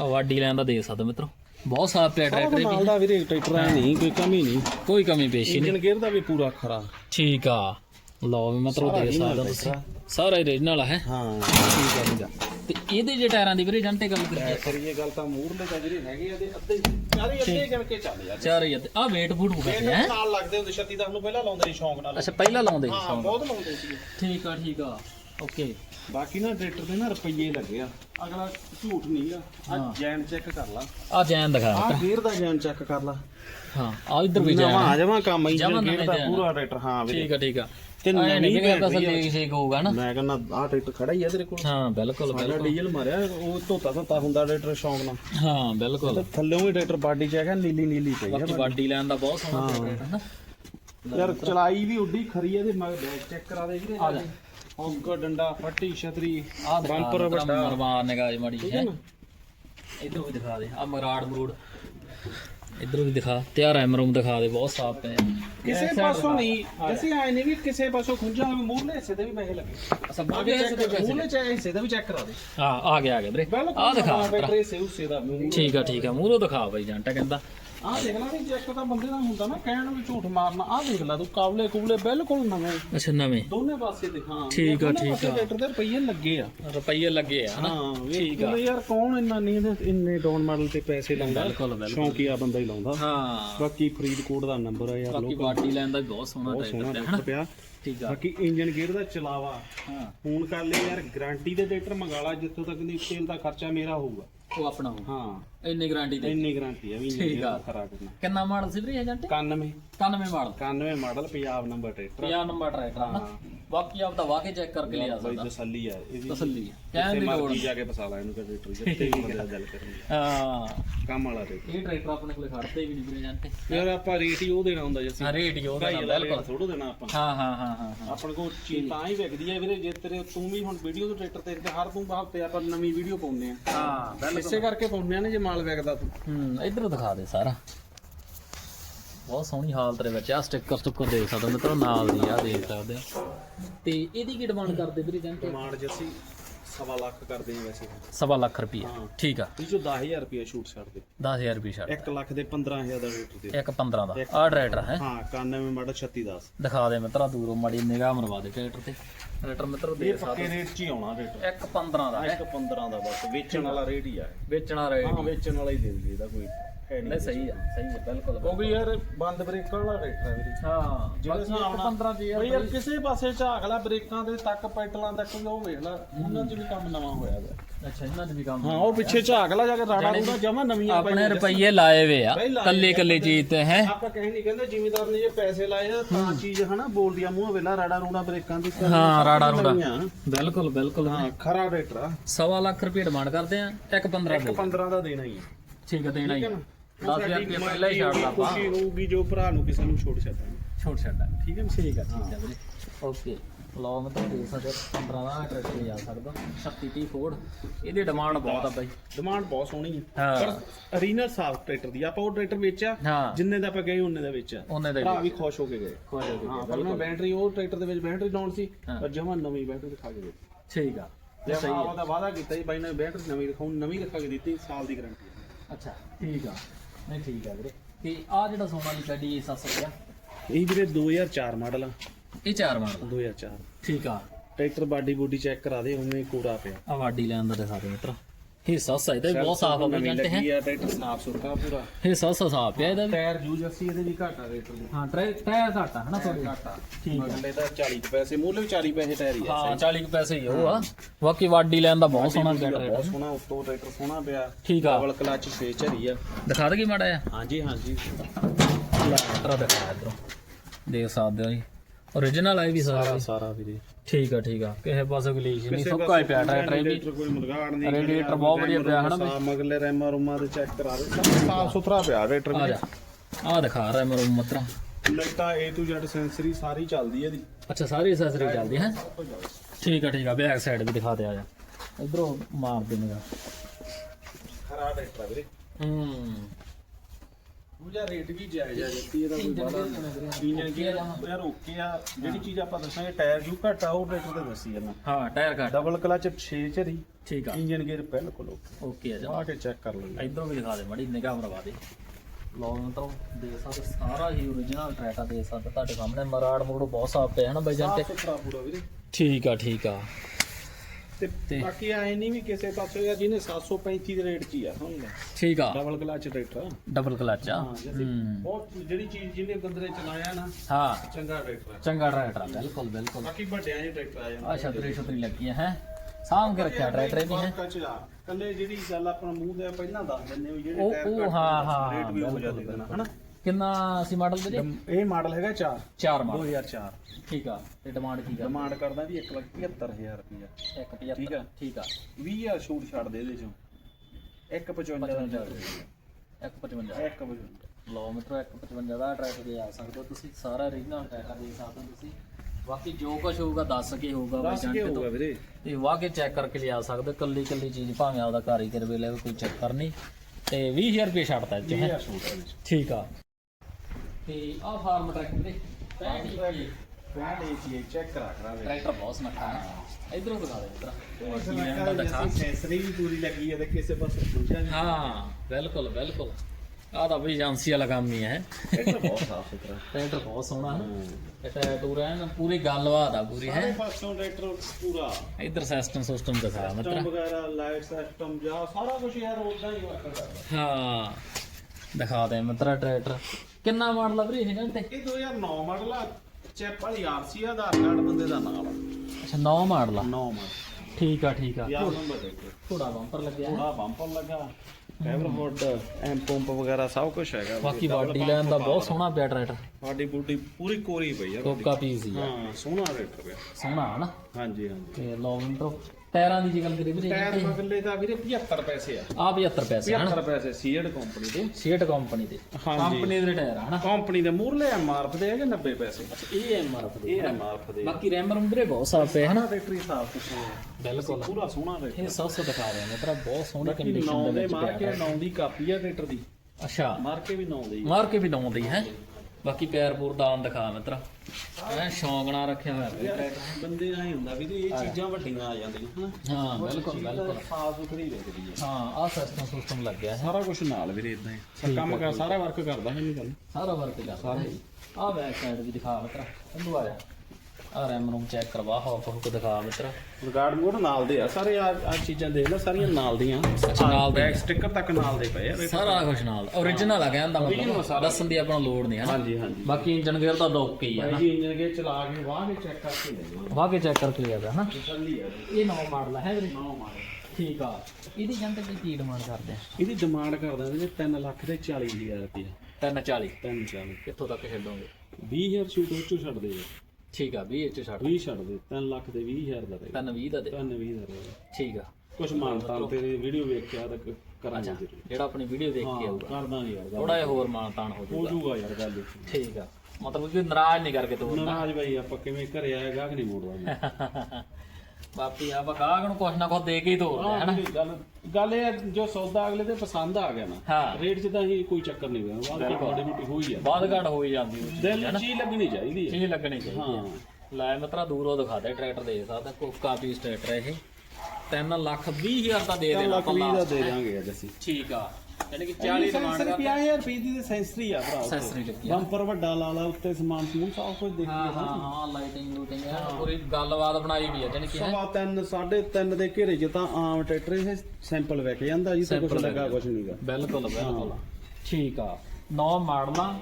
ਆ ਵਾਡੀ ਲੈਣ ਦਾ ਦੇ ਸਕਦੇ ਮਿੱਤਰੋ। ਬਹੁਤ ਸਾਫ਼ ਪਿਆ ਟਰੈਕਟਰ ਨਾਲ ਵੀ। ਦਾ ਵੀਰੇ ਟਰੈਕਟਰ ਨਹੀਂ ਕੋਈ ਕਮੀ ਨਹੀਂ। ਕੋਈ ਕਮੀ ਪੇਸ਼ੀ ਨਹੀਂ। ਇੰਜਨ ਗੇਅਰ ਦਾ ਵੀ ਪੂਰਾ ਖਰਾ। ਠੀਕ ਆ। ਲਓ ਵੀ ਸਾਰਾ ਦੇ ਸਕਦੇ ਹੋ ਤੁਸੀਂ ਸਾਰਾ origignal ਹੈ? ਹਾਂ ਠੀਕ ਆ ਠੀਕ ਆ। ਤੇ ਇਹਦੇ ਜੇ ਟਾਇਰਾਂ ਦੀ ਵੀਰੇ ਜੰਟੇ ਗੱਲ ਕਰੀਏ। ਕਰੀਏ ਗੱਲ ਤਾਂ ਮੂਰਲੇ ਦਾ ਜਿਹੜੇ ਹੈਗੇ ਆ ਦੇ ਅੱਧੇ ਸਾਰੇ ਅੱਧੇ ਗਿਣ ਕੇ ਚੱਲ ਯਾਰ। ਚਾਰ ਹੀ ਆ ਤੇ ਵੇਟ ਬੂਟ ਇਹ ਕਰਦੇ ਹੈ? ਨਾਲ ਲੱਗਦੇ ਹੁੰਦੇ 36 ਦਾ ਨੂੰ ਪਹਿਲਾਂ ਲਾਉਂਦੇ ਸੀ ਸ਼ੌਂਕ ਨਾਲ। ਅੱਛਾ ਪਹਿਲਾਂ ਲਾਉਂਦੇ ਸੀ ਹਾਂ ਬਹੁਤ ਲਾਉਂਦੇ ਸੀ ਠੀਕ ਆ ਠੀਕ ਆ। ਓਕੇ। ਬਾਕੀ ਨਾ ਟਰੈਕਟਰ ਦੇ ਨਾ ਰੁਪਈਏ ਲੱਗੇ ਆ। ਅਗਲਾ ਝੂਠ ਨਹੀਂ ਆ। ਹਾਂ। ਆ ਜੈਨ ਚੈੱਕ ਕਰ ਲਾ। ਆ ਜੈਨ ਦਿਖਾ ਆ ਗੇਅਰ ਦਾ ਜੈਨ ਚੈੱਕ ਕਰ ਲਾ। ਹਾਂ ਆ ਇਧਰ ਵੀ ਜੈਨ ਨਵਾਂ ਹੈ। ਆ ਜਾਵਾਂ ਕੰਮ ਦਾ ਜੈਨ ਆ। ਪੂਰਾ ਟਰੈਕਟਰ ਹਾਂ ਵੀਰੇ। ਠੀਕ ਆ ਠੀਕ ਆ। ਤੇ ਨਹੀਂ ਨਵੀਂ ਵੀ ਤਸੱਲੀ ਭਈ ਸ਼ੇਕ ਹੋਊਗਾ ਨਾ। ਮੈਂ ਕਹਿੰਦਾ ਆਹ ਟਰੈਕਟਰ ਖੜਾ ਹੀ ਆ ਤੇਰੇ ਕੋਲ। ਹਾਂ ਬਿਲਕੁਲ ਸਾਡਾ ਬਿਲਕੁਲ। ਡੀਜ਼ਲ ਮਾਰਿਆ ਉਹ ਧੋਤਾ ਧੋਤਾ ਹੁੰਦਾ ਟਰੈਕਟਰ ਸ਼ੌਂਕ ਨਾਲ। ਹਾਂ ਬਿਲਕੁਲ। ਤੇ ਥੱਲੇੋਂ ਵੀ ਟਰੈਕਟਰ ਬਾਡੀ ਚ ਹੈਗਾ ਨੀਲੀ ਨੀਲੀ ਪਈ ਬਾਕੀ ਬਾਡੀ। ਲੈਣ ਦਾ ਬਹੁਤ ਸੋਹਣਾ ਟਰੈਕਟਰ ਹੈ ਨਾ। ਯਾਰ ਚਲਾਈ ਵੀ ਉੱਡੀ ਖਰੀ ਆ ਤੇ ਮੈਂ ਬੈਕ ਚੈੱਕ ਕਰਾ ਦੇ ਵੀਰੇ। ਆ ਜਾ। ਔਂਕਰ ਡੰਡਾ ਫੱਟੀ ਛਤਰੀ ਆ ਬੰਪਰ ਵੱਡਾ। ਮਰਵਾਰ ਨਿਗਾਹ ਜਿਹੀ ਮਾੜੀ ਹੈ। ਹੈ ਇਧਰੋਂ ਵੀ ਦਿਖਾ ਦੇ ਆ ਮਰਾੜ ਮਰੂੜ। ਇਧਰੋਂ ਵੀ ਦਿਖਾ ਤਿਆਰ ਐਮਰੂਮ ਦਿਖਾ ਦੇ ਬਹੁਤ ਸਾਫ਼ ਪਏ। ਕਿਸੇ ਪਾਸੋਂ। ਨਹੀਂ ਜੈਸੇ ਆਏ ਨਹੀਂ ਵੀ ਕਿਸੇ ਪਾਸੋਂ ਖੁੰਝਾ ਮੂਹਰਲੇ ਹਿੱਸੇ ਤੇ ਵੀ ਪੈਸੇ ਲੱਗੇ। ਅੱਛਾ ਬਾਕੀ ਹਿੱਸੇ ਤੇ ਪੈਸੇ ਮੂਹਰਲੇ ਚ ਹਿੱਸੇ ਤੇ ਵੀ ਚੈੱਕ ਕਰਾ ਦੇ। ਹਾਂ ਆ ਗਿਆ ਆ ਗਿਆ ਵੀਰੇ। ਆ ਦਿਖਾ ਦਾ ਠੀਕ ਆ ਠੀਕ ਆ ਮੂਹਰੋਂ ਦਿਖਾ ਬਈ ਜੰਟਾ ਕਹਿੰਦਾ। ਆਹ ਦੇਖ ਲੈ ਵੀ ਚੈੱਕ ਤਾਂ ਬੰਦੇ ਦਾ ਹੁੰਦਾ ਨਾ ਕਹਿਣ ਨੂੰ ਵੀ ਝੂਠ ਮਾਰਨਾ ਆਹ ਦੇਖ ਲੈ ਤੂੰ ਕਾਬਲੇ ਕੁਬਲੇ ਬਿਲਕੁਲ ਨਵੇਂ। ਅੱਛਾ ਨਵੇਂ। ਦੋਨੇ ਪਾਸੇ ਦਿਖਾ। ਠੀਕ ਆ, ਠੀਕ ਆ। ਟਰੈਕਟਰ ਦੇ ਰੁਪਈਏ ਲੱਗੇ ਆ। ਰੁਪਈਏ ਲੱਗੇ ਆ ਹਨਾ? ਹਾਂ ਠੀਕ ਆ। ਯਾਰ ਕੌਣ ਇੰਨਾ ਨਹੀਂ ਇਹਦੇ ਇੰਨੇ ਡਾਊਨ ਮਾਡਲ ਤੇ ਪੈਸੇ ਲਾਉਂਦਾ। ਬਿਲਕੁਲ ਬਿਲਕੁਲ। ਸ਼ੌਂਕੀਆ ਬੰਦਾ ਹੀ ਲਾਉਂਦਾ। ਹਾਂ। ਬਾਕੀ ਫਰੀਦਕੋਟ ਦਾ ਨੰਬਰ ਆ ਯਾਰ ਬਾਕੀ ਲੋਕ ਲੈਣ ਦਾ ਵੀ ਬਹੁਤ ਸੋਹਣਾ ਬਹੁਤ ਸੋਹਣਾ ਟਰੈਕਟਰ ਹੈ ਟਰੈਕਟਰ ਹਨਾ? ਪਿਆ ਠੀਕ ਆ। ਬਾਕੀ ਇੰਜਨ ਗੇਅਰ ਦਾ ਚਲਾਵਾ। ਹਾਂ। ਫੋਨ ਕਰ ਲੈ ਯਾਰ ਗਾਰੰਟੀ ਦੇ ਟਰੈਕਟਰ ਮੰਗਾ ਲਾ ਜਿੱਥੋਂ ਤੱਕ ਤੇਲ ਦਾ ਖਰਚਾ ਮੇਰਾ ਹੋਊਗਾ। ਉਹ ਆਪਣਾ ਹੋਊ। ਹਾਂ। ਇੰਨੀ ਗਾਰੰਟੀ ਦੇ ਇੰਨੀ ਗਾਰੰਟੀ ਆ ਵੀ ਇੰਜਨ ਠੀਕ ਆ। ਦਾ ਖਰਾ ਕਰਨਾ। ਕਿੰਨਾ ਮਾਡਲ ਸੀ ਵੀਰੇ agent 91 91 model 91 model Punjab number tractor 50 number tractor ਹਨਾ? ਬਾਕੀ ਆਪ ਤਾਂ ਵਾਕੇ ਚੈੱਕ ਕਰਕੇ ਲਿਆ ਬਈ ਸਕਦਾ। ਤਸੱਲੀ ਆ ਇਹਦੀ ਤਸੱਲੀ ਜਿੱਥੇ ਕਹਿਣ ਦੀ ਲੋੜ ਮਰਜ਼ੀ ਜਾ ਕੇ ਫਸਾ ਲਾ ਇਹਨੂੰ ਕਦੇ ਟਰੈਕਟਰ ਜਿੱਥੇ ਵੀ ਬੰਦੇ ਨਾਲ ਗੱਲ ਕਰਨੀ ਹਾਂ। ਕੰਮ ਵਾਲਾ ਟਰੈਕਟਰ ਇਹ ਟਰੈਕਟਰ ਆਪਣੇ ਕੋਲੇ ਖੜਦੇ ਵੀ ਨਹੀਂ ਵੀਰੇ ਏਜੰਟ ਯਾਰ ਆਪਾਂ ਰੇਟ ਹੀ ਉਹ ਦੇਣਾ ਹੁੰਦਾ ਜਿਵੇਂ ਹਾਂ ਰੇਟ ਜੋ ਦਾ ਬਿਲਕੁਲ। ਥੋੜੋ ਦੇਣਾ ਆਪਾਂ। ਹਾਂ ਹਾਂ ਹਾਂ ਹਾਂ ਹਾਂ। ਆਪਣੇ ਕੋਲ ਚੀਜ਼ ਤਾਂ ਹੀ ਵਿਕਦੀ ਹੈ ਵੀਰੇ ਜੇ ਤੇਰੇ ਤੂੰ ਵੀ ਹੁਣ ਵੀਡੀਓ ਤੋਂ ਟਰੈਕਟਰ ਤੇ ਤੇ ਹਰ ਤੂੰ ਹਫ਼ਤੇ ਆਪਾਂ ਨਵੀਂ ਵੀਡੀਓ ਪਾਉਂਦੇ ਆ। ਹਾਂ ਇਸੇ ਕਰਕੇ ਪਾਉਂਦੇ ਆ ਨੇ ਜੇ ਮਾਲ ਵਿਕਦਾ ਤੂੰ। ਹੂੰ ਇਧਰ ਦਿਖਾ ਦੇ ਸਾਰਾ। ਬਹੁਤ ਸੋਹਣੀ ਹਾਲਤ ਦੇ ਵਿੱਚ ਆ ਸਟicker ਸਟੁੱਕਰ ਦੇਖ ਸਕਦੇ ਹੋ ਮਿੱਤਰੋ ਨਾਲ ਦੀ ਆ ਦੇਖ ਸਕਦੇ ਆ ਤੇ ਇਹਦੀ ਕੀ ਡਿਮਾਂਡ ਕਰਦੇ ਵੀਰੇ ਏਜੰਟ ਡਿਮਾਂਡ ਜੱਸੀ। ਸਵਾ ਲੱਖ ਕਰਦੇ ਆ ਵੈਸੇ। ਸਵਾ ਲੱਖ ਰੁਪਏ ਹਾਂ। ਠੀਕ ਆ। ਇਹ ਚੋਂ 10000 ਰੁਪਏ ਛੂਟ ਛੱਡ ਦੇ 10000 ਰੁਪਏ ਛੱਡ 1 ਲੱਖ ਦੇ 15000 ਦਾ ਰੇਟ ਦੇ ਇੱਕ 15 ਦਾ। ਆ ਟਰੈਕਟਰ ਹੈ? ਹਾਂ 91 ਮਾਡਲ 3610 ਦਿਖਾ ਦੇ ਮਿੱਤਰਾ ਦੂਰੋਂ ਮਾੜੀ ਨਿਗਾਹ ਮਰਵਾ ਦੇ ਟਰੈਕਟਰ ਤੇ। ਟਰੈਕਟਰ ਮਿੱਤਰੋ ਇਹ ਦੇਖ ਪੱਕੇ ਰੇਟ 'ਚ ਹੀ ਆਉਣਾ ਰੇਟ ਇੱਕ 15 ਦਾ ਹੈ ਇੱਕ 15 ਦਾ ਬਸ। ਵੇਚਣ ਵਾਲਾ ਰੇਟ ਹੀ ਆ ਇਹ। ਵੇਚਣਾ ਹਾਂ ਵੇਚਣ ਵਾਲਾ ਹੀ ਦੇ ਦਿੰਦੇ ਇਹਦਾ ਕੋਈ ਨਹੀਂ ਸਹੀ ਆ ਸਹੀ ਆ ਬਿਲਕੁਲ ਕਿਉਂਕਿ ਯਾਰ ਬੰਦ ਬ੍ਰੇਕਾਂ ਵਾਲਾ ਰੇਟ ਹੈ ਵੀਰੇ। ਹਾਂ ਜਿਹੜੇ ਬਾਕੀ ਹਿਸਾਬ ਇੱਕ ਨਾਲ 15 ਦੀ ਆ ਬਈ ਯਾਰ ਕਿਸੇ ਪਾਸੇ ਝਾਕ ਲੈ ਬ੍ਰੇਕਾਂ ਦੇ ਤੱਕ ਪੈਟਲਾਂ ਤੱਕ ਵੀ ਉਹ ਵੇਖ ਲੈ ਉਹਨਾਂ 'ਚ ਵੀ ਕੰਮ ਨਵਾਂ ਹੋਇਆ ਵਾ। ਅੱਛਾ ਇਹਨਾਂ ਦੇ ਵੀ ਕੰਮ ਹਾਂ ਉਹ ਪਿੱਛੇ ਝਾਕ ਲੈ ਜਾ ਕੇ ਰਾੜਾ ਰੂੜਾ ਜਮਾ ਨਵੀਆਂ ਆਪਣੇ ਰੁਪਈਏ ਲਾਏ ਵੇ ਆ ਬਈ ਲਾਏ ਕੱਲੇ ਕੱਲੇ ਚੀਜ਼ ਤੇ ਹੈ? ਆਪਾਂ ਕਹਿ ਨਹੀਂ ਕਹਿੰਦੇ ਜ਼ਿਮੀਦਾਰ ਨੇ ਜੇ ਪੈਸੇ ਲਾਏ ਆ ਤਾਂ ਚੀਜ਼ ਹਨਾ ਬੋਲਦੀ ਆ ਮੂੰਹ ਵੇਲਾ ਰਾੜਾ ਰੂੜਾ ਬ੍ਰੇਕਾਂ ਦੀ ਹਾਂ ਰਾੜਾ ਰੂੜਾ। ਨਵੀਆਂ। ਬਿਲਕੁਲ ਬਿਲਕੁਲ ਹਾਂ ਖਰਾ ਲੱਖ ਰੁਪਏ ਡਿਮਾਂਡ ਕਰਦੇ ਆ ਇੱਕ 15 ਦੇ 15 ਦਾ ਦੇਣਾ ਹੀ ਠੀਕ ਹੈ ਦੇਣਾ ਹੀ ਠੀਕ ਹੈ ਨਾ 10000 ਰੁਪਏ ਪਹਿਲਾਂ ਹੀ ਛੱਡਦਾ ਆਪਾਂ। ਖੁਸ਼ੀ ਹੋਊਗੀ ਜੋ ਭਰਾ ਨੂੰ ਕਿਸੇ ਨੂੰ ਛੋੜ ਛੱਡਾਂਗੇ। ਛੋਟ ਛੱਡਾ ਠੀਕ ਹੈ ਠੀਕ ਹੈ ਠੀਕ ਹੈ ਵੀਰੇ। ਓਕੇ। ਲਓ ਮੈਂ ਤੁਹਾਨੂੰ ਦੇ ਸਕਦੇ 15 ਦਾ ਟਰੈਕਟਰ ਜਾ ਸਕਦਾ। 36 30 ਫੋਰਡ ਇਹਦੀ ਡਿਮਾਂਡ ਬਹੁਤ ਆ ਬਾਈ। ਡਿਮਾਂਡ ਬਹੁਤ ਸੋਹਣੀ ਹੈ। ਪਰ ਅਰੀਨਲ ਸਾਫ਼ ਟਰੈਕਟਰ ਦੀ ਆਪਾਂ ਉਹ ਟਰੈਕਟਰ ਵੇਚਿਆ ਜਿੰਨੇ ਦਾ ਆਪਾਂ ਗਏ ਉਹਨੇ ਦਾ ਵੇਚਿਆ। ਉਹਨੇ ਦਾ ਭਰਾ ਵੀ ਖੁਸ਼ ਹੋ ਕੇ ਗਏ। ਖੁਸ਼ ਹੋ ਕੇ ਹਾਂ ਪਰ ਮੈਂ ਬੈਟਰੀ ਉਹ ਟਰੈਕਟਰ ਦੇ ਵਿੱਚ ਬੈਟਰੀ ਡਾਊਨ ਸੀ। ਪਰ ਜਮਾ ਨਵੀਂ ਬੈਟਰੀ ਦਿਖਾ ਕੇ ਦਿੱਤੀ। ਠੀਕ ਆ ਜੇ ਸਹੀ ਹੈ। ਉਹਦਾ ਵਾਅਦਾ ਕੀਤਾ ਸੀ ਬਾਈ ਨੇ ਬੈਟਰੀ ਨਵੀਂ ਦਿਖਾਉਂ ਨਵੀਂ ਦਿਖਾ ਕੇ ਦਿੱਤੀ ਸਾਲ ਦੀ ਗਾਰੰਟੀ ਅੱਛਾ ਠੀਕ ਆ। ਨਹੀਂ ਠੀਕ ਆ ਵੀਰੇ। ਤੇ ਆ ਜਿਹੜਾ ਸੋਨਾਲੀਕਾ ਡੀ 700 ਆ ਇਹ ਵੀਰੇ 2004 ਮਾਡਲ ਆ। ਇਹ ਚਾਰ ਮਾਡਲ 2004 ਠੀਕ ਆ। ਟਰੈਕਟਰ ਬਾਡੀ ਬੂਡੀ ਚੈੱਕ ਕਰਾ ਦੇ ਉਵੇਂ ਕੂੜਾ ਪਿਆ। ਆ ਵਾਡੀ ਲੈਣ ਦਾ ਦਿਖਾ ਦੇ ਮਿੱਤਰ। ਹਿੱਸਾ ਸਹੀ ਤੇ ਬਹੁਤ ਸਾਫ਼ ਆ ਨਵੀਂ ਪ੍ਰਜੈਂਟ ਹੈ? ਆ ਟਰੈਕਟਰ ਸਾਫ਼ ਸੁਥਰਾ ਪੂਰਾ। ਹਿੱਸਾ ਸਾਫ਼ ਪਿਆ ਇਹਦਾ ਵੀ। ਟਾਇਰ ਯੂਜ਼ ਅਸੀਂ ਇਹਦੇ ਵੀ ਘਾਟਾ ਰੇਟ ਲਈ ਹਾਂ ਟਾਇਰ ਟਾਇਰ ਘੱਟ ਹਨਾ ਘਾਟਾ ਠੀਕ ਅਗਲੇ ਦਾ 40 ਕੁ ਪੈਸੇ ਮੂਲੇ ਵੀ 40 ਪੈਸੇ ਟਾਇਰ ਹੀ ਆ ਹਾਂ 40 ਕੁ ਪੈਸੇ ਹੀ ਉਹ ਆ। ਬਾਕੀ ਵਾਡੀ ਲੈਣ ਦਾ ਬਹੁਤ ਸੋਹਣਾ ਬਹੁਤ ਟਰੈਕਟਰ ਸੋਹਣਾ ਉੱਤੋਂ ਟਰੈਕਟਰ ਸੋਹਣਾ ਪਿਆ। ਠੀਕ ਆ। ਡਬਲ ਕਲਚ ਫੇਸ ਝਰੀ ਆ। ਦਿਖਾ ਦਗੀ ਮਾੜਾ ਆ ਹਾਂਜੀ ਹਾਂਜੀ। ਟਰਾ ਦਿਖਾ ਇਧਰੋਂ। ਦੇਖ ਸਕਦੇ ਹੋ ਜੀ। Origignal ਹੈ ਵੀ ਸਾਰਾ। ਸਾਰਾ ਵੀਰੇ। ਠੀਕ ਆ ਠੀਕ ਆ। ਕਿਸੇ ਪਾਸੇ ਕੋਈ ਲੀਕ ਨਹੀਂ। ਸੁੱਕਾ ਹੀ ਪਿਆ ਟਰੈਕਟਰ ਇਹ ਵੀ। ਰੇਡੀਏਟਰ ਕੋਈ ਮਲਗਾੜ ਨਹੀਂ ਰੇਡੀਏਟਰ ਬਹੁਤ ਵਧੀਆ ਪਿਆ ਹਨਾ ਬਈ? ਮਗਲੇ ਰੈਮਾ ਰੂਮਾ ਦੇ ਚੈੱਕ ਕਰਾ ਦੇ। ਸਭ ਸਾਫ਼ ਸੁਥਰਾ ਪਿਆ ਰੇਟਰ ਆ ਜਾ। ਆ ਦਿਖਾ ਰਿਹਾ ਮੇਰਾ ਮਤਰਾ। ਲਾਈਟਾਂ A to Z ਸੈਂਸਰੀ ਸਾਰੀ ਚੱਲਦੀ ਹੈ ਇਹਦੀ। ਅੱਛਾ ਸਾਰੀ ਐਕਸੈਸਰੀ ਚੱਲਦੀ ਹੈ? ਠੀਕ ਆ ਠੀਕ ਆ। ਬੈਕ ਸਾਈਡ ਵੀ ਦਿਖਾ ਦੇ ਆ ਜਾ। ਇਧਰੋਂ ਮਾਰ ਦੇ ਨਿਗਾ ਖਰਾ ਰੇਟਰ ਵੀਰੇ। ਹੂੰ। ਉਹਦਾ ਰੇਟ ਵੀ ਜਾਇਜ਼ ਆ ਜੱਤੀ ਇਹਦਾ ਕੋਈ ਬਾਲਾ ਇੰਜਨ ਕੀ ਯਾਰ ਓਕੇ ਆ ਜਿਹੜੀ ਚੀਜ਼ ਆਪਾਂ ਦੱਸਾਂਗੇ ਟਾਇਰ ਜੂ ਘੱਟ ਆ ਉਹ ਰੇਟ ਤੇ ਦੱਸੀ ਜਾਂਦਾ। ਹਾਂ ਟਾਇਰ ਘੱਟ। ਡਬਲ ਕਲਚ 6 ਝਰੀ ਠੀਕ ਆ। ਇੰਜਨ ਗੇਅਰ ਬਿਲਕੁਲ ਓਕੇ ਓਕੇ ਆ ਜਾ ਆ ਕੇ ਚੈੱਕ ਕਰ ਲਓ। ਇਧਰੋਂ ਵੀ ਦਿਖਾ ਦੇ ਮੜੀ ਨਿਗਾਹ ਮਰਵਾ ਦੇ। ਲਓ ਤਾਂ ਦੇ ਸਕਦੇ ਸਾਰਾ ਹੀ origignal ਟਰੈਕਾ ਦੇ ਸਕਦੇ। ਤੁਹਾਡੇ ਸਾਹਮਣੇ ਮਰਾੜ ਮੂੜ ਬਹੁਤ ਸਾਫ਼ ਪਿਆ ਹੈ ਨਾ ਬਾਈ ਜਾਨ ਤੇ ਸਾਫ਼ ਸੁਥਰਾ ਪੂਰਾ ਵੀਰੇ। ਠੀਕ ਆ ਠੀਕ ਆ। ਤੇ ਬਾਕੀ ਆਏ ਨਹੀਂ ਵੀ ਕਿਸੇ ਪਾਸੋਂ ਯਾਰ ਜਿਹਨੇ 735 ਦੇ ਰੇਟ 'ਚ ਹੀ ਆ ਸਮਝ ਠੀਕ ਆ। Double clutch tractor double clutch ਆ। ਹਾਂ ਹੂੰ। ਬਹੁਤ ਜਿਹੜੀ ਚੀਜ਼ ਜਿਹਨੇ ਬੰਦੇ ਨੇ ਚਲਾਇਆ ਨਾ ਹਾਂ। ਚੰਗਾ ਟਰੈਕਟਰ ਆ। ਚੰਗਾ ਟਰੈਕਟਰ ਆ। ਬਿਲਕੁਲ ਬਿਲਕੁਲ। ਬਾਕੀ ਵੱਡਿਆਂ ਜਿਹੇ ਟਰੈਕਟਰ ਆ ਜਾਂਦੇ ਆ। ਛਤਰੀ ਛਤਰੀ ਲੱਗੀ ਹੈ? ਸਾਂਭ ਕੇ ਰੱਖਿਆ ਟਰੈਕਟਰ ਇਹ ਵੀ ਹੈ? ਕੱਚ ਆ। ਕੱਲੇ ਜਿਹੜੀ ਗੱਲ ਆਪਣਾ ਮੂੰਹ ਦੇ ਪਹਿਲਾਂ ਦੱਸ ਦਿੰਦੇ ਵੀ ਜਿਹੜੇ ਉਹ- ਟਾਇਰ ਉਹ ਹਾਂ, ਹਾਂ, ਰੇਟ ਵੀ ਹੋ ਬਿਲਕੁਲ, ਜਾਂਦੇ ਨੇ ਹਨਾ? ਕਿੰਨਾ ਸੀ ਮਾਡਲ ਵੀਰੇ? ਇਹ ਮਾਡਲ ਹੈਗਾ 4 4 ਮਾਡਲ। 2004 ਠੀਕ ਆ ਤੇ ਡਿਮਾਂਡ ਕੀ ਕਰ ਡਿਮਾਂਡ ਕਰਦਾ ਵੀ 175000 ਰੁਪਇਆ 175 ਠੀਕ ਆ। ਠੀਕ ਆ। 20000 ਛੂਟ ਛੱਡ ਦੇ ਇਹਦੇ ਚੋਂ। 155 ਦਾ 155 155 ਲੋ ਮੀਟਰ 155 ਦਾ ਟਰੈਕ ਦੇ ਆ ਸਕਦੇ ਹੋ ਤੁਸੀਂ। ਸਾਰਾ ਰੀਜਨਲ ਟਰੈਕ ਦੇ ਸਕਦੇ ਹੋ ਤੁਸੀਂ। ਬਾਕੀ ਜੋ ਕੁਝ ਹੋਊਗਾ ਦੱਸ ਕੇ ਹੋਊਗਾ ਏਜੰਟ ਕੇ ਤੋਂ। ਹੋਊਗਾ ਵੀਰੇ। ਤੇ ਵਾਹ ਕੇ ਚੈੱਕ ਕਰਕੇ ਲਿਆ ਸਕਦੇ। ਕੱਲੀ ਕੱਲੀ ਚੀਜ਼ ਭਾਵੇਂ ਆਪਦਾ ਕਾਰੀਗਰ ਵੇਲੇ ਕੋਈ ਚੱਕਰ ਨਹੀਂ। ਤੇ 20000 ਰੁਪਏ ਛੱਡਤਾ ਇਹ 'ਚ, ਹੈਂ। 20000 ਛੂਟ ਇਹਦੇ ਚ। ਠੀਕ ਆ। ਤੇ ਆ ਫਾਰਮ ਟਰੈਕ ਦੇ 65 ਬੈਂਡ ਏਸੀ ਚੈੱਕ ਕਰਾ ਕਰਾ ਵੇ ਟਰੈਕਟਰ ਬਹੁਤ ਸੁਨੱਖਾ ਹੈ। ਇਧਰੋਂ ਦਿਖਾ ਦੇ ਇਧਰ। ਦਿਖਾ। ਸੈਂਸਰੀ ਵੀ ਪੂਰੀ ਲੱਗੀ ਹੈ ਤੇ ਕਿਸੇ ਪਾਸੇ ਪੁੱਛਿਆ ਨਹੀਂ। ਹਾਂ ਬਿਲਕੁਲ ਬਿਲਕੁਲ। ਆ ਤਾਂ ਵੀ ਏਜੰਸੀ ਵਾਲਾ ਕੰਮ ਹੀ ਹੈ। ਇਹ ਤਾਂ ਬਹੁਤ ਸਾਫ਼ ਸੁਥਰਾ ਟਰੈਕਟਰ ਬਹੁਤ ਸੋਹਣਾ ਹੈ। ਇਹ ਟੈਟੂ ਰਹਿਣ ਪੂਰੀ ਗੱਲਬਾਤ ਆ ਪੂਰੀ ਸਾਰੇ ਹੈ ਪਾਸੋਂ ਟਰੈਕਟਰ ਪੂਰਾ। ਇਧਰ ਸਿਸਟਮ ਸਿਸਟਮ ਦਿਖਾ ਸਿਸਟਮ ਮਿੱਤਰਾ। ਵਗੈਰਾ ਲਾਈਟ ਸਿਸਟਮ ਜਾ ਸਾਰਾ ਕੁਝ ਯਾਰ ਉਦਾਂ ਹੀ ਵਰਕ ਕਰਦਾ ਹਾਂ। ਦਿਖਾ ਦੇ ਮਿੱਤਰਾ ਟਰੈਕਟਰ। ਕਿੰਨਾ ਮਾਡਲ ਆ ਵੀਰੇ ਇਹ ਤੇ ਇਹ 2009 ਮਾਡਲ ਆ। ਚੈਪ ਵਾਲੀ ਆਰਸੀ ਆਧਾਰ ਕਾਰਡ ਬੰਦੇ ਦਾ ਨਾਮ ਆ। ਅੱਛਾ 9 ਮਾਡਲ ਆ? 9 ਮਾਡਲ। ਠੀਕ ਆ ਠੀਕ ਆ। ਯਾਰ ਨੰਬਰ ਦੇਖੋ ਥੋੜਾ ਬੰਪਰ ਲੱਗਿਆ। ਹੈ ਥੋੜਾ ਬੰਪਰ ਲੱਗਾ ਕੈਬਰਬੋਰਡ ਐਮ ਪੰਪ ਵਗੈਰਾ ਸਭ ਕੁਝ ਹੈਗਾ। ਬਾਕੀ ਬਾਡੀ ਲਾਈਨ ਦਾ ਬਹੁਤ ਸੋਹਣਾ ਪਿਆ ਟਰੈਕਟਰ ਸਾਡੀ ਬੂਟੀ ਪੂਰੀ ਕੋਰੀ ਪਈ ਆ ਕੋਕਾ ਪੀਸ ਹੀ ਆ। ਹਾਂ ਸੋਹਣਾ ਰੇਟਰ ਪਿਆ ਸੋਹਣਾ ਹਨਾ? ਹਾਂਜੀ ਹਾਂਜੀ। ਤੇ ਲੋ ਮਿੰਟੋ ਟਾਇਰਾਂ ਦੀ ਜੇ ਗੱਲ ਕਰੀਏ ਵੀਰੇ ਟਾਇਰ ਮਗਲੇ ਦਾ ਵੀਰੇ 75 ਪੈਸੇ ਆ। ਆ 75 ਪੈਸੇ ਹਨਾ? 75 ਪੈਸੇ ਸੀਐਡ ਕੰਪਨੀ ਦੇ। ਸ਼ੇਟ ਕੰਪਨੀ ਦੇ। ਹਾਂਜੀ। ਕੰਪਨੀ ਦੇ ਟਾਇਰ ਹਨਾ? ਕੰਪਨੀ ਦੇ ਮੂਰਲੇ ਐਮਆਰਐਫ ਦੇ ਹੈਗੇ 90 ਪੈਸੇ? ਇਹ ਐਮਆਰਐਫ ਦੇ। ਇਹ ਐਮਆਰਐਫ ਦੇ ਬਾਕੀ ਰੈਮ ਰੂਮ ਵੀਰੇ ਬਹੁਤ ਸਾਫ਼ ਹੈ ਹਨਾ? ਬੈਟਰੀ ਸਾਫ਼ ਬਿਲਕੁਲ। ਪੂਰਾ ਸੋਹਣਾ ਰੇਟਰ ਇਹ ਸਭ ਤੋਂ ਦਿਖਾ ਰਹੇ ਨੇ ਤੇਰਾ ਬਹੁਤ ਸੋਹਣੀ ਕੰਡੀਸ਼ਨ 9 ਦੇ ਦੇ ਵਿੱਚ ਪਿਆ ਕੇ 9 ਦੀ ਕਾਪੀ ਆ ਰੇਟਰ ਦੀ। ਅੱਛਾ। ਮਾਰ ਕੇ ਵੀ 9 ਦੀ ਮਾਰ ਕੇ ਵੀ ਲਾਉਂਦੀ ਹੈ ਬਾਕੀ ਪੈਰ ਪੂਰ ਦਾਨ ਦਿਖਾ ਮਿੱਤਰਾ। ਐ ਸ਼ੌਂਕ ਨਾਲ ਰੱਖਿਆ ਹੋਇਆ। ਟਰੈਕਟਰ ਬੰਦੇ ਹੀ ਹੁੰਦਾ ਵੀ ਇਹ ਚੀਜ਼ਾਂ ਵੱਡੀਆਂ ਆ ਜਾਂਦੀਆਂ ਹਾਂ ਬਿਲਕੁਲ ਬਿਲਕੁਲ। ਸਾਫ਼ ਸੁਥਰੀ ਵੇਖਦੀ ਹੈ ਹਾਂ ਆ ਸਿਸਟਮ ਸਿਸਟਮ ਲੱਗਿਆ ਹੈ। ਸਾਰਾ ਕੁਝ ਨਾਲ ਵੀਰੇ ਇਦਾਂ ਹੀ। ਕੰਮ ਕਰ ਸਾਰਾ ਵਰਕ ਕਰਦਾ ਹੈ ਨਹੀਂ ਗੱਲ। ਸਾਰਾ ਵਰਕ ਕਰਦਾ ਆ ਬੈਕ ਸਾਈਡ ਵੀ ਦਿਖਾ ਮਿੱਤਰਾ ਇਹਨੂੰ ਆ ਜਾ ਆ ਰੈਮ ਰੂਮ ਚੈੱਕ ਕਰਵਾ ਹੌਕ ਹੁਕ ਦਿਖਾ ਮਿੱਤਰਾ। ਰਿਕਾਰਡ ਮੋਡ ਨਾਲ ਦੇ ਆ। ਸਾਰੇ ਆ ਆ ਚੀਜ਼ਾਂ ਦੇਖ ਲੈ ਸਾਰੀਆਂ ਨਾਲ ਦੀਆਂ। ਅੱਛਾ, ਨਾਲ ਦੇ। ਬੈਕ ਸਟicker ਤੱਕ ਨਾਲ ਦੇ ਪਏ ਆ। ਸਾਰਾ ਕੁਝ ਨਾਲ। ਓਰੀਜਨਲ ਆ ਕਹਿੰਦਾ Original ਮਤਲਬ। ਸਾਰਾ। ਦੱਸਣ ਦੀ ਆਪਾਂ ਨੂੰ ਲੋੜ ਨਹੀਂ ਹੈ ਨਾ ਹਾਂਜੀ ਹਾਂਜੀ। ਬਾਕੀ ਇੰਜਨ ਗੇਅਰ ਤਾਂ ਦੋਕ ਹੀ ਆ ਭਾਈ ਨਾ ਜੀ ਇੰਜਨ ਗੇ ਚਲਾ ਕੇ ਵਾਹ ਕੇ ਚੈੱਕ ਕਰਕੇ ਲੈ ਜਾਓ। ਵਾਹ ਕੇ ਚੈੱਕ ਕਰਕੇ ਲਿਆ ਪਿਆ ਹਨਾ? ਤਸੱਲੀ ਆ ਇਹ ਨਵਾਂ ਮਾਡਲ ਹੈ ਵੀਰੇ? ਨਾ ਮਾਰੇ ਠੀਕ ਆ। ਇਹਦੀ ਜੰਟ ਦੀ ਕੀ ਡਿਮਾਂਡ ਕਰਦੇ ਆ? ਇਹਦੀ ਡਿਮਾਂਡ ਕਰਦਾ ਵੀਰੇ 3 ਲੱਖ ਤੇ 40000 ਰੁਪਏ 340 3 40 ਕਿੱਥੋਂ ਤੱਕ ਛੱਡੋਗੇ? 20000 ਛੂਟ ਉਹ ਚੋਂ ਛੱਡ ਦੇ ਠੀਕ ਆ 20 ਚ ਛੱਡ। 20 ਛੱਡ ਦੇ 3 ਲੱਖ ਦੇ 20000 ਦਾ ਦੇ। 320 ਦਾ ਦੇ। 3 20 ਦਾ ਦੇ। ਠੀਕ ਆ। ਕੁਝ ਮਾਨਤਾਨ ਤੇਰੇ ਵੀਡੀਓ ਵੇਖਿਆ ਤੱਕ ਕਰਾਂਗੇ ਜ਼ਰੂਰ। ਜਿਹੜਾ ਆਪਣੀ ਵੀਡੀਓ ਦੇਖ ਕੇ ਆਊਗਾ। ਕਰਦਾ ਯਾਰ ਗੱਲ ਥੋੜਾ ਜਿਹਾ ਹੋਰ ਮਾਨਤਾਨ ਹੋ ਹੋ ਜਾਊਗਾ ਜੂਗਾ ਯਾਰ ਗੱਲ ਠੀਕ ਆ। ਮਤਲਬ ਕਿ ਨਾਰਾਜ਼ ਨਹੀਂ ਕਰਕੇ ਤੋਰਨਾ। ਨਾਰਾਜ਼ ਭਾਈ ਆਪਾਂ ਕਿਵੇਂ ਘਰੇ ਆਇਆ ਗਾਹਕ ਨਹੀਂ ਮੋੜਦਾ ਬਾਕੀ ਆਪਾਂ ਗਾਹਕ ਨੂੰ ਕੁਛ ਨਾ ਕੁਛ ਦੇ ਕੇ ਹੀ ਤੋਰਦੇ ਆ, ਹਾਂ ਹਨਾ ਗੱਲ ਗੱਲ ਇਹ ਆ, ਜੋ ਸੌਦਾ ਅਗਲੇ ਤੇ ਪਸੰਦ ਆ ਗਿਆ ਨਾ ਹਾਂ। ਰੇਟ 'ਚ ਤਾਂ ਹੀ ਕੋਈ ਚੱਕਰ ਨਹੀਂ ਹੋਇਆ ਬਾਅਦ ਵਿੱਚ ਮਾੜੀ ਮੋਟੀ ਹੋਈ ਆ। ਬਾਦ ਘਾਟ ਹੋਈ ਜਾਂਦੀ ਉਹ ਚੀਜ਼, ਦਿਲ ਹਨਾ? ਚੀਜ਼ ਲੱਗਣੀ ਚਾਹੀਦੀ ਹੈ ਚੀਜ਼ ਲੱਗਣੀ ਚਾਹੀਦੀ ਹਾਂ। ਆ। ਲੈ ਮਿੱਤਰਾ ਦੂਰੋਂ ਦਿਖਾ ਦੇ ਟਰੈਕਟਰ ਦੇ ਸਕਦਾ ਕੋਕਾ ਪੀਸ ਟਰੈਕਟਰ ਇਹ। 3 ਲੱਖ 20 ਹਜ਼ਾਰ ਦਾ ਦੇ ਦੇਣਾ ਆਪਾਂ ਵੀਹ ਦਾ last ਦੇ time। ਦਾਂਗੇ ਅੱਜ ਅਸੀਂ। ਠੀਕ ਆ। ਯਾਨੀ ਕਿ 40 ਡਿਮਾਂਡ ਸੈਂਸਰ ਕਰਦੇ। 50000 ਰੁਪਏ ਦੀ ਤੇ ਸੈਂਸਰੀ ਆ ਭਰਾ Accessory ਲੱਗੀ ਆ। ਬੰਪਰ ਵੱਡਾ ਲਾ ਲਾ ਉੱਤੇ ਸਮਾਨ ਸਮੂਨ ਸਭ ਕੁਝ ਦੇਖ ਹਾਂ ਹਾਂ ਹਾਂ ਲਾਈਟਿੰਗ ਲੂਟਿੰਗ ਹੈ ਪੂਰੀ ਗੱਲਬਾਤ ਬਣਾਈ ਵੀ ਹੈ ਜਾਨੀ ਕਿ ਹੈ। ਸਵਾ ਤਿੰਨ ਸਾਢੇ ਤਿੰਨ ਦੇ ਘੇਰੇ 'ਚ ਤਾਂ ਆਮ ਟਰੈਕਟਰ ਇਹ ਸੈਂਪਲ ਵਿਕ ਜਾਂਦਾ ਜੀ ਤੇ ਕੁਝ Sample ਲੱਗਾ ਵਿਕ ਕੁਝ ਨਹੀਂਗਾ ਬਿਲਕੁਲ ਬਿਲਕੁਲ। ਠੀਕ ਆ। 9 ਮਾਡਲਾਂ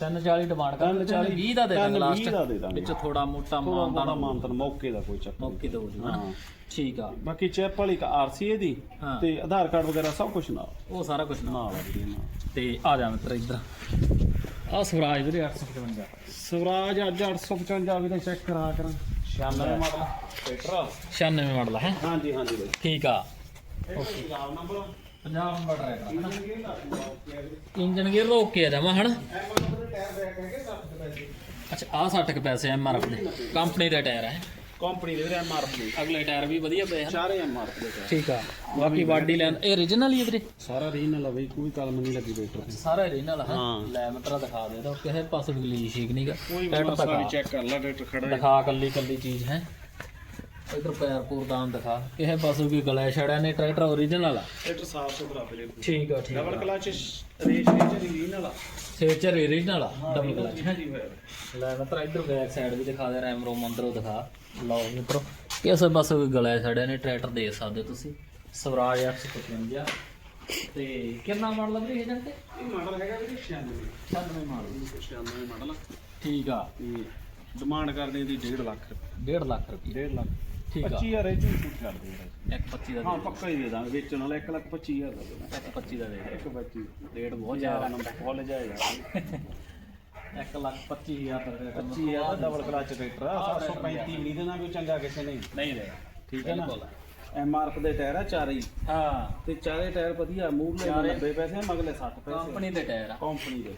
340 ਡਿਮਾਂਡ ਕਰਦੇ 340 20 ਦਾ ਦੇ ਦਾਂਗੇ 320 ਲਾਸਟ ਦਾ ਦੇ ਦਾਂਗੇ। ਵਿੱਚ ਥੋੜਾ ਮੋਟਾ ਮਾਨਤਾ ਮਾਨਤਨ ਮੌਕੇ ਦਾ ਕੋਈ ਚੱਕਰ। ਮੌਕੇ ਦੋ ਹਾਂ। ਠੀਕ ਆ। ਬਾਕੀ ਚੈਪ ਵਾਲੀ ਕਾ ਆਰਸੀਏ ਦੀ। ਤੇ ਆਧਾਰ ਕਾਰਡ ਵਗੈਰਾ ਸਭ ਕੁਝ ਨਾਲ। ਉਹ ਸਾਰਾ ਕੁਝ ਨਾਲ। ਤੇ ਆ ਜਾ ਮਿੱਤਰ ਇੱਧਰ। ਆ ਸਵਰਾਜ ਵੀਰੇ 855 ਸਵਰਾਜ ਅੱਜ 855 ਵੀ ਤਾਂ ਚੈੱਕ ਕਰਾ ਕਰਾਂ। 96 ਮਾਡਲ ਟਰੈਕਟਰ 96 ਮਾਡਲ ਹੈ। ਹਾਂਜੀ ਹਾਂਜੀ ਬਾਈ। ਠੀਕ ਆ। ਓਕੇ ਨੰਬਰ 50 ਨੰਬਰ ਟਰੈਕਟਰ ਹਨਾ ਐਮ ਇੰਜਨ ਗੇਅਰ ਰੋਕ ਕੇ ਆ ਜਾਵਾਂ ਹਨਾ? ਦੇ ਟਾਇਰ ਬੈਕ ਹੈਗੇ 60 ਪੈਸੇ ਅੱਛਾ ਆ 60 ਕੁ ਪੈਸੇ ਐਮਆਰਐਫ ਦੇ। ਕੰਪਨੀ ਦਾ ਟਾਇਰ ਹੈ ਕੰਪਨੀ ਦੇ ਵੀਰੇ ਐਮਆਰਐਫ ਦੇ। ਅਗਲੇ ਟਾਇਰ ਵੀ ਵਧੀਆ ਪਏ ਹਨ ਚਾਰੇ ਐਮਆਰਐਫ ਦੇ ਟਾਇਰ। ਠੀਕ ਆ। ਬਾਕੀ ਬਾਡੀ ਲੈਣ ਇਹ origignal ਹੀ ਹੈ ਵੀਰੇ? ਸਾਰਾ ਰੀਜਨਲ ਆ ਬਈ ਕੋਈ ਕਲਮ ਨਹੀਂ ਲੱਗੀ ਤੇ ਸਾਰਾ origignal ਹੈ ਹਾਂ। ਲੈ ਮੈਂ ਤੇਰਾ ਦਿਖਾ ਦੇ ਦੋ ਕਿਸੇ ਪਾਸੇ ਲੀਸ਼ ਠੀਕ ਨਹੀਂਗਾ ਕੋਈ ਮਸਲਾ ਵੀ ਚੈੱਕ ਕਰ ਲੈ ਟਰੈਕਟਰ ਖੜਾ ਹੈ। ਦਿਖਾ ਕੱਲੀ ਕੱਲੀ ਚੀਜ਼ ਹੈ। ਇਧਰ ਪੈਰ ਪੂਰ ਦਾਨ ਦਿਖਾ। ਕਿਸੇ ਪਾਸੇ ਵੀ ਗਲਾ ਛੜਿਆ ਨੇ ਟਰੈਕਟਰ origignal ਆ ਟਰੈਕਟਰ ਸਾਫ਼ ਸੁਥਰਾ ਵੀਰੇ। ਠੀਕ ਆ ਠੀਕ double clutch race race regional ਆ। ਫੀਚਰ origignal ਆ ਡਬਲ ਕਲਚ ਲੈ ਮੈਂ ਤੇਰਾ ਇਧਰ ਬੈਕ ਸਾਈਡ ਵੀ ਦਿਖਾ ਦੇ ਰੈਮ ਰੋਮ ਅੰਦਰੋਂ ਦਿਖਾ। ਲਓ ਮਿੱਤਰੋ ਕਿਸੇ ਪਾਸੇ ਵੀ ਗਲਾ ਛੜਿਆ ਨੇ ਟਰੈਕਟਰ ਦੇ ਸਕਦੇ ਤੁਸੀਂ। ਸਵਰਾਜ 855 ਤੇ ਕਿੰਨਾ ਮਾਡਲ ਲੱਗ ਰਹੀ ਹੈ ਇਹ ਮਾਡਲ ਹੈਗਾ ਵੀਰੇ 96 96 ਮਾਡਲ 96 ਮਾਡਲ ਠੀਕ ਆ। ਤੇ ਡਿਮਾਂਡ ਕਰਦੇ ਦੀ 1.5 ਲੱਖ। 1.5 ਲੱਖ ਰੁਪਏ 1.5 ਲੱਖ। ਠੀਕ ਆ। 25000 ਇਹ ਝੂਠ ਝੂਠ ਛੱਡ ਦੇ ਯਾਰ। 125 ਦਾ ਹਾਂ ਪੱਕਾ ਹੀ ਦੇ ਦਾਂਗੇ ਵੇਚਣ ਵਾਲਾ 1 ਲੱਖ 25000 ਦਾ ਦੇਣਾ। 125 ਦਾ ਦੇ ਇੱਕ ਬੱਚੀ ਰੇਟ ਬਹੁਤ ਜ਼ਿਆਦਾ ਨੰਬਰ। ਕਾਲਜ ਆਏਗਾ 1 ਲੱਖ 25000 ਦਾ ਰੇਟ। 25000 ਦਾ ਡਬਲ ਕਲਚ ਟਰੈਕਟਰ ਆ 735 ਨਹੀਂ ਦੇਣਾ ਕੋਈ ਚੰਗਾ ਕਿਸੇ ਨੇ। ਨਹੀਂ ਰਿਹਾ ਠੀਕ ਹੈ ਨਾ। ਐਮ ਆਰ ਦੇ ਟਾਇਰ ਆ ਚਾਰੇ ਹੀ। ਹਾਂ। ਤੇ ਚਾਰੇ ਟਾਇਰ ਵਧੀਆ ਮੂਵ ਲੈ ਚਾਰੇ। 90 ਪੈਸੇ ਮਗਲੇ 60 ਪੈਸੇ ਕੰਪਨੀ ਦੇ ਟਾਇਰ ਆ। ਕੰਪਨੀ ਦੇ।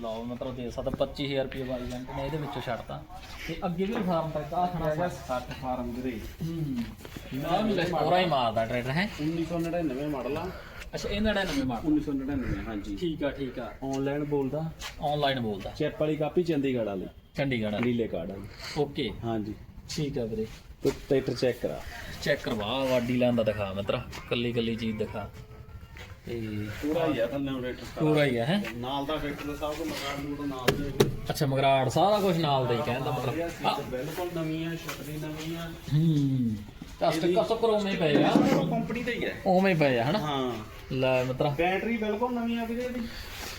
ਲਓ ਮਤਲਬ ਦੇ ਸਕਦਾ 25000 ਰੁਪਏ ਵਾਲੀ ਜੰਟ ਨੇ ਇਹਦੇ ਵਿੱਚੋਂ ਛੱਡਤਾ। ਤੇ ਅੱਗੇ ਵੀ ਫਾਰਮ ਤੱਕ ਆ ਖਣਾ ਹੈਗਾ 60 ਫਾਰਮ ਗਰੇ ਹੂੰ। ਆ ਵੀ ਪੂਰਾ ਹੀ ਮਾਰਦਾ ਟਰੈਕਟਰ ਹੈ? 1999 ਮਾਡਲ ਆ। ਅੱਛਾ ਇਹ 99 ਮਾਡਲ। 1999 ਹਾਂਜੀ। ਠੀਕ ਆ ਠੀਕ ਆ। ਆਨਲਾਈਨ ਬੋਲਦਾ। ਆਨਲਾਈਨ ਬੋਲਦਾ। ਚੈਪ ਵਾਲੀ ਕਾਪੀ ਚੰਡੀਗੜ੍ਹ ਵਾਲੀ। ਚੰਡੀਗੜ੍ਹ ਨੀਲੇ ਕਾਰਡ ਵਾਲੀ ਓਕੇ। ਹਾਂਜੀ। ਠੀਕ ਆ ਵੀਰੇ। ਤੇ ਟਰੈਕਟਰ ਚੈੱਕ ਕਰਾ। ਚੈੱਕ ਕਰਵਾ ਵਾਡੀ ਲੈਣ ਦਾ ਦਿਖਾ ਮਿੱਤਰਾ। ਕੱਲੀ ਕੱਲੀ ਚੀਜ਼ ਦਿਖਾ। ਤੇ ਪੂਰਾ ਹੀ ਆ ਥੱਲੇ ਟਰੈਕਟਰ ਪੂਰਾ ਹੀ ਆ ਹੈ? ਨਾਲ ਦਾ ਟਰੈਕਟਰ ਦਾ ਸਭ ਕੁਝ ਮਕਾਨ ਮੂਡ ਨਾਲ ਦੇ ਅੱਛਾ ਮਗਰਾੜ ਸਾਰਾ ਕੁਝ ਨਾਲ ਦਾ ਹੀ ਕਹਿੰਦਾ ਮਤਲਬ। ਬਿਲਕੁਲ ਨਵੀਂ ਆ ਛਤਰੀ ਨਵੀਂ ਆ ਹੂੰ ਕਸਟ ਕਸਟ ਕਰ ਉਵੇਂ ਪਏ ਆ। ਕੰਪਨੀ ਦਾ ਹੀ ਹੈ ਉਵੇਂ ਪਏ ਆ ਹਨਾ? ਹਾਂ। ਲੈ ਮਿੱਤਰਾ। ਬੈਟਰੀ ਬਿਲਕੁਲ ਨਵੀਂ ਆ ਵੀਰੇ ਇਹਦੀ।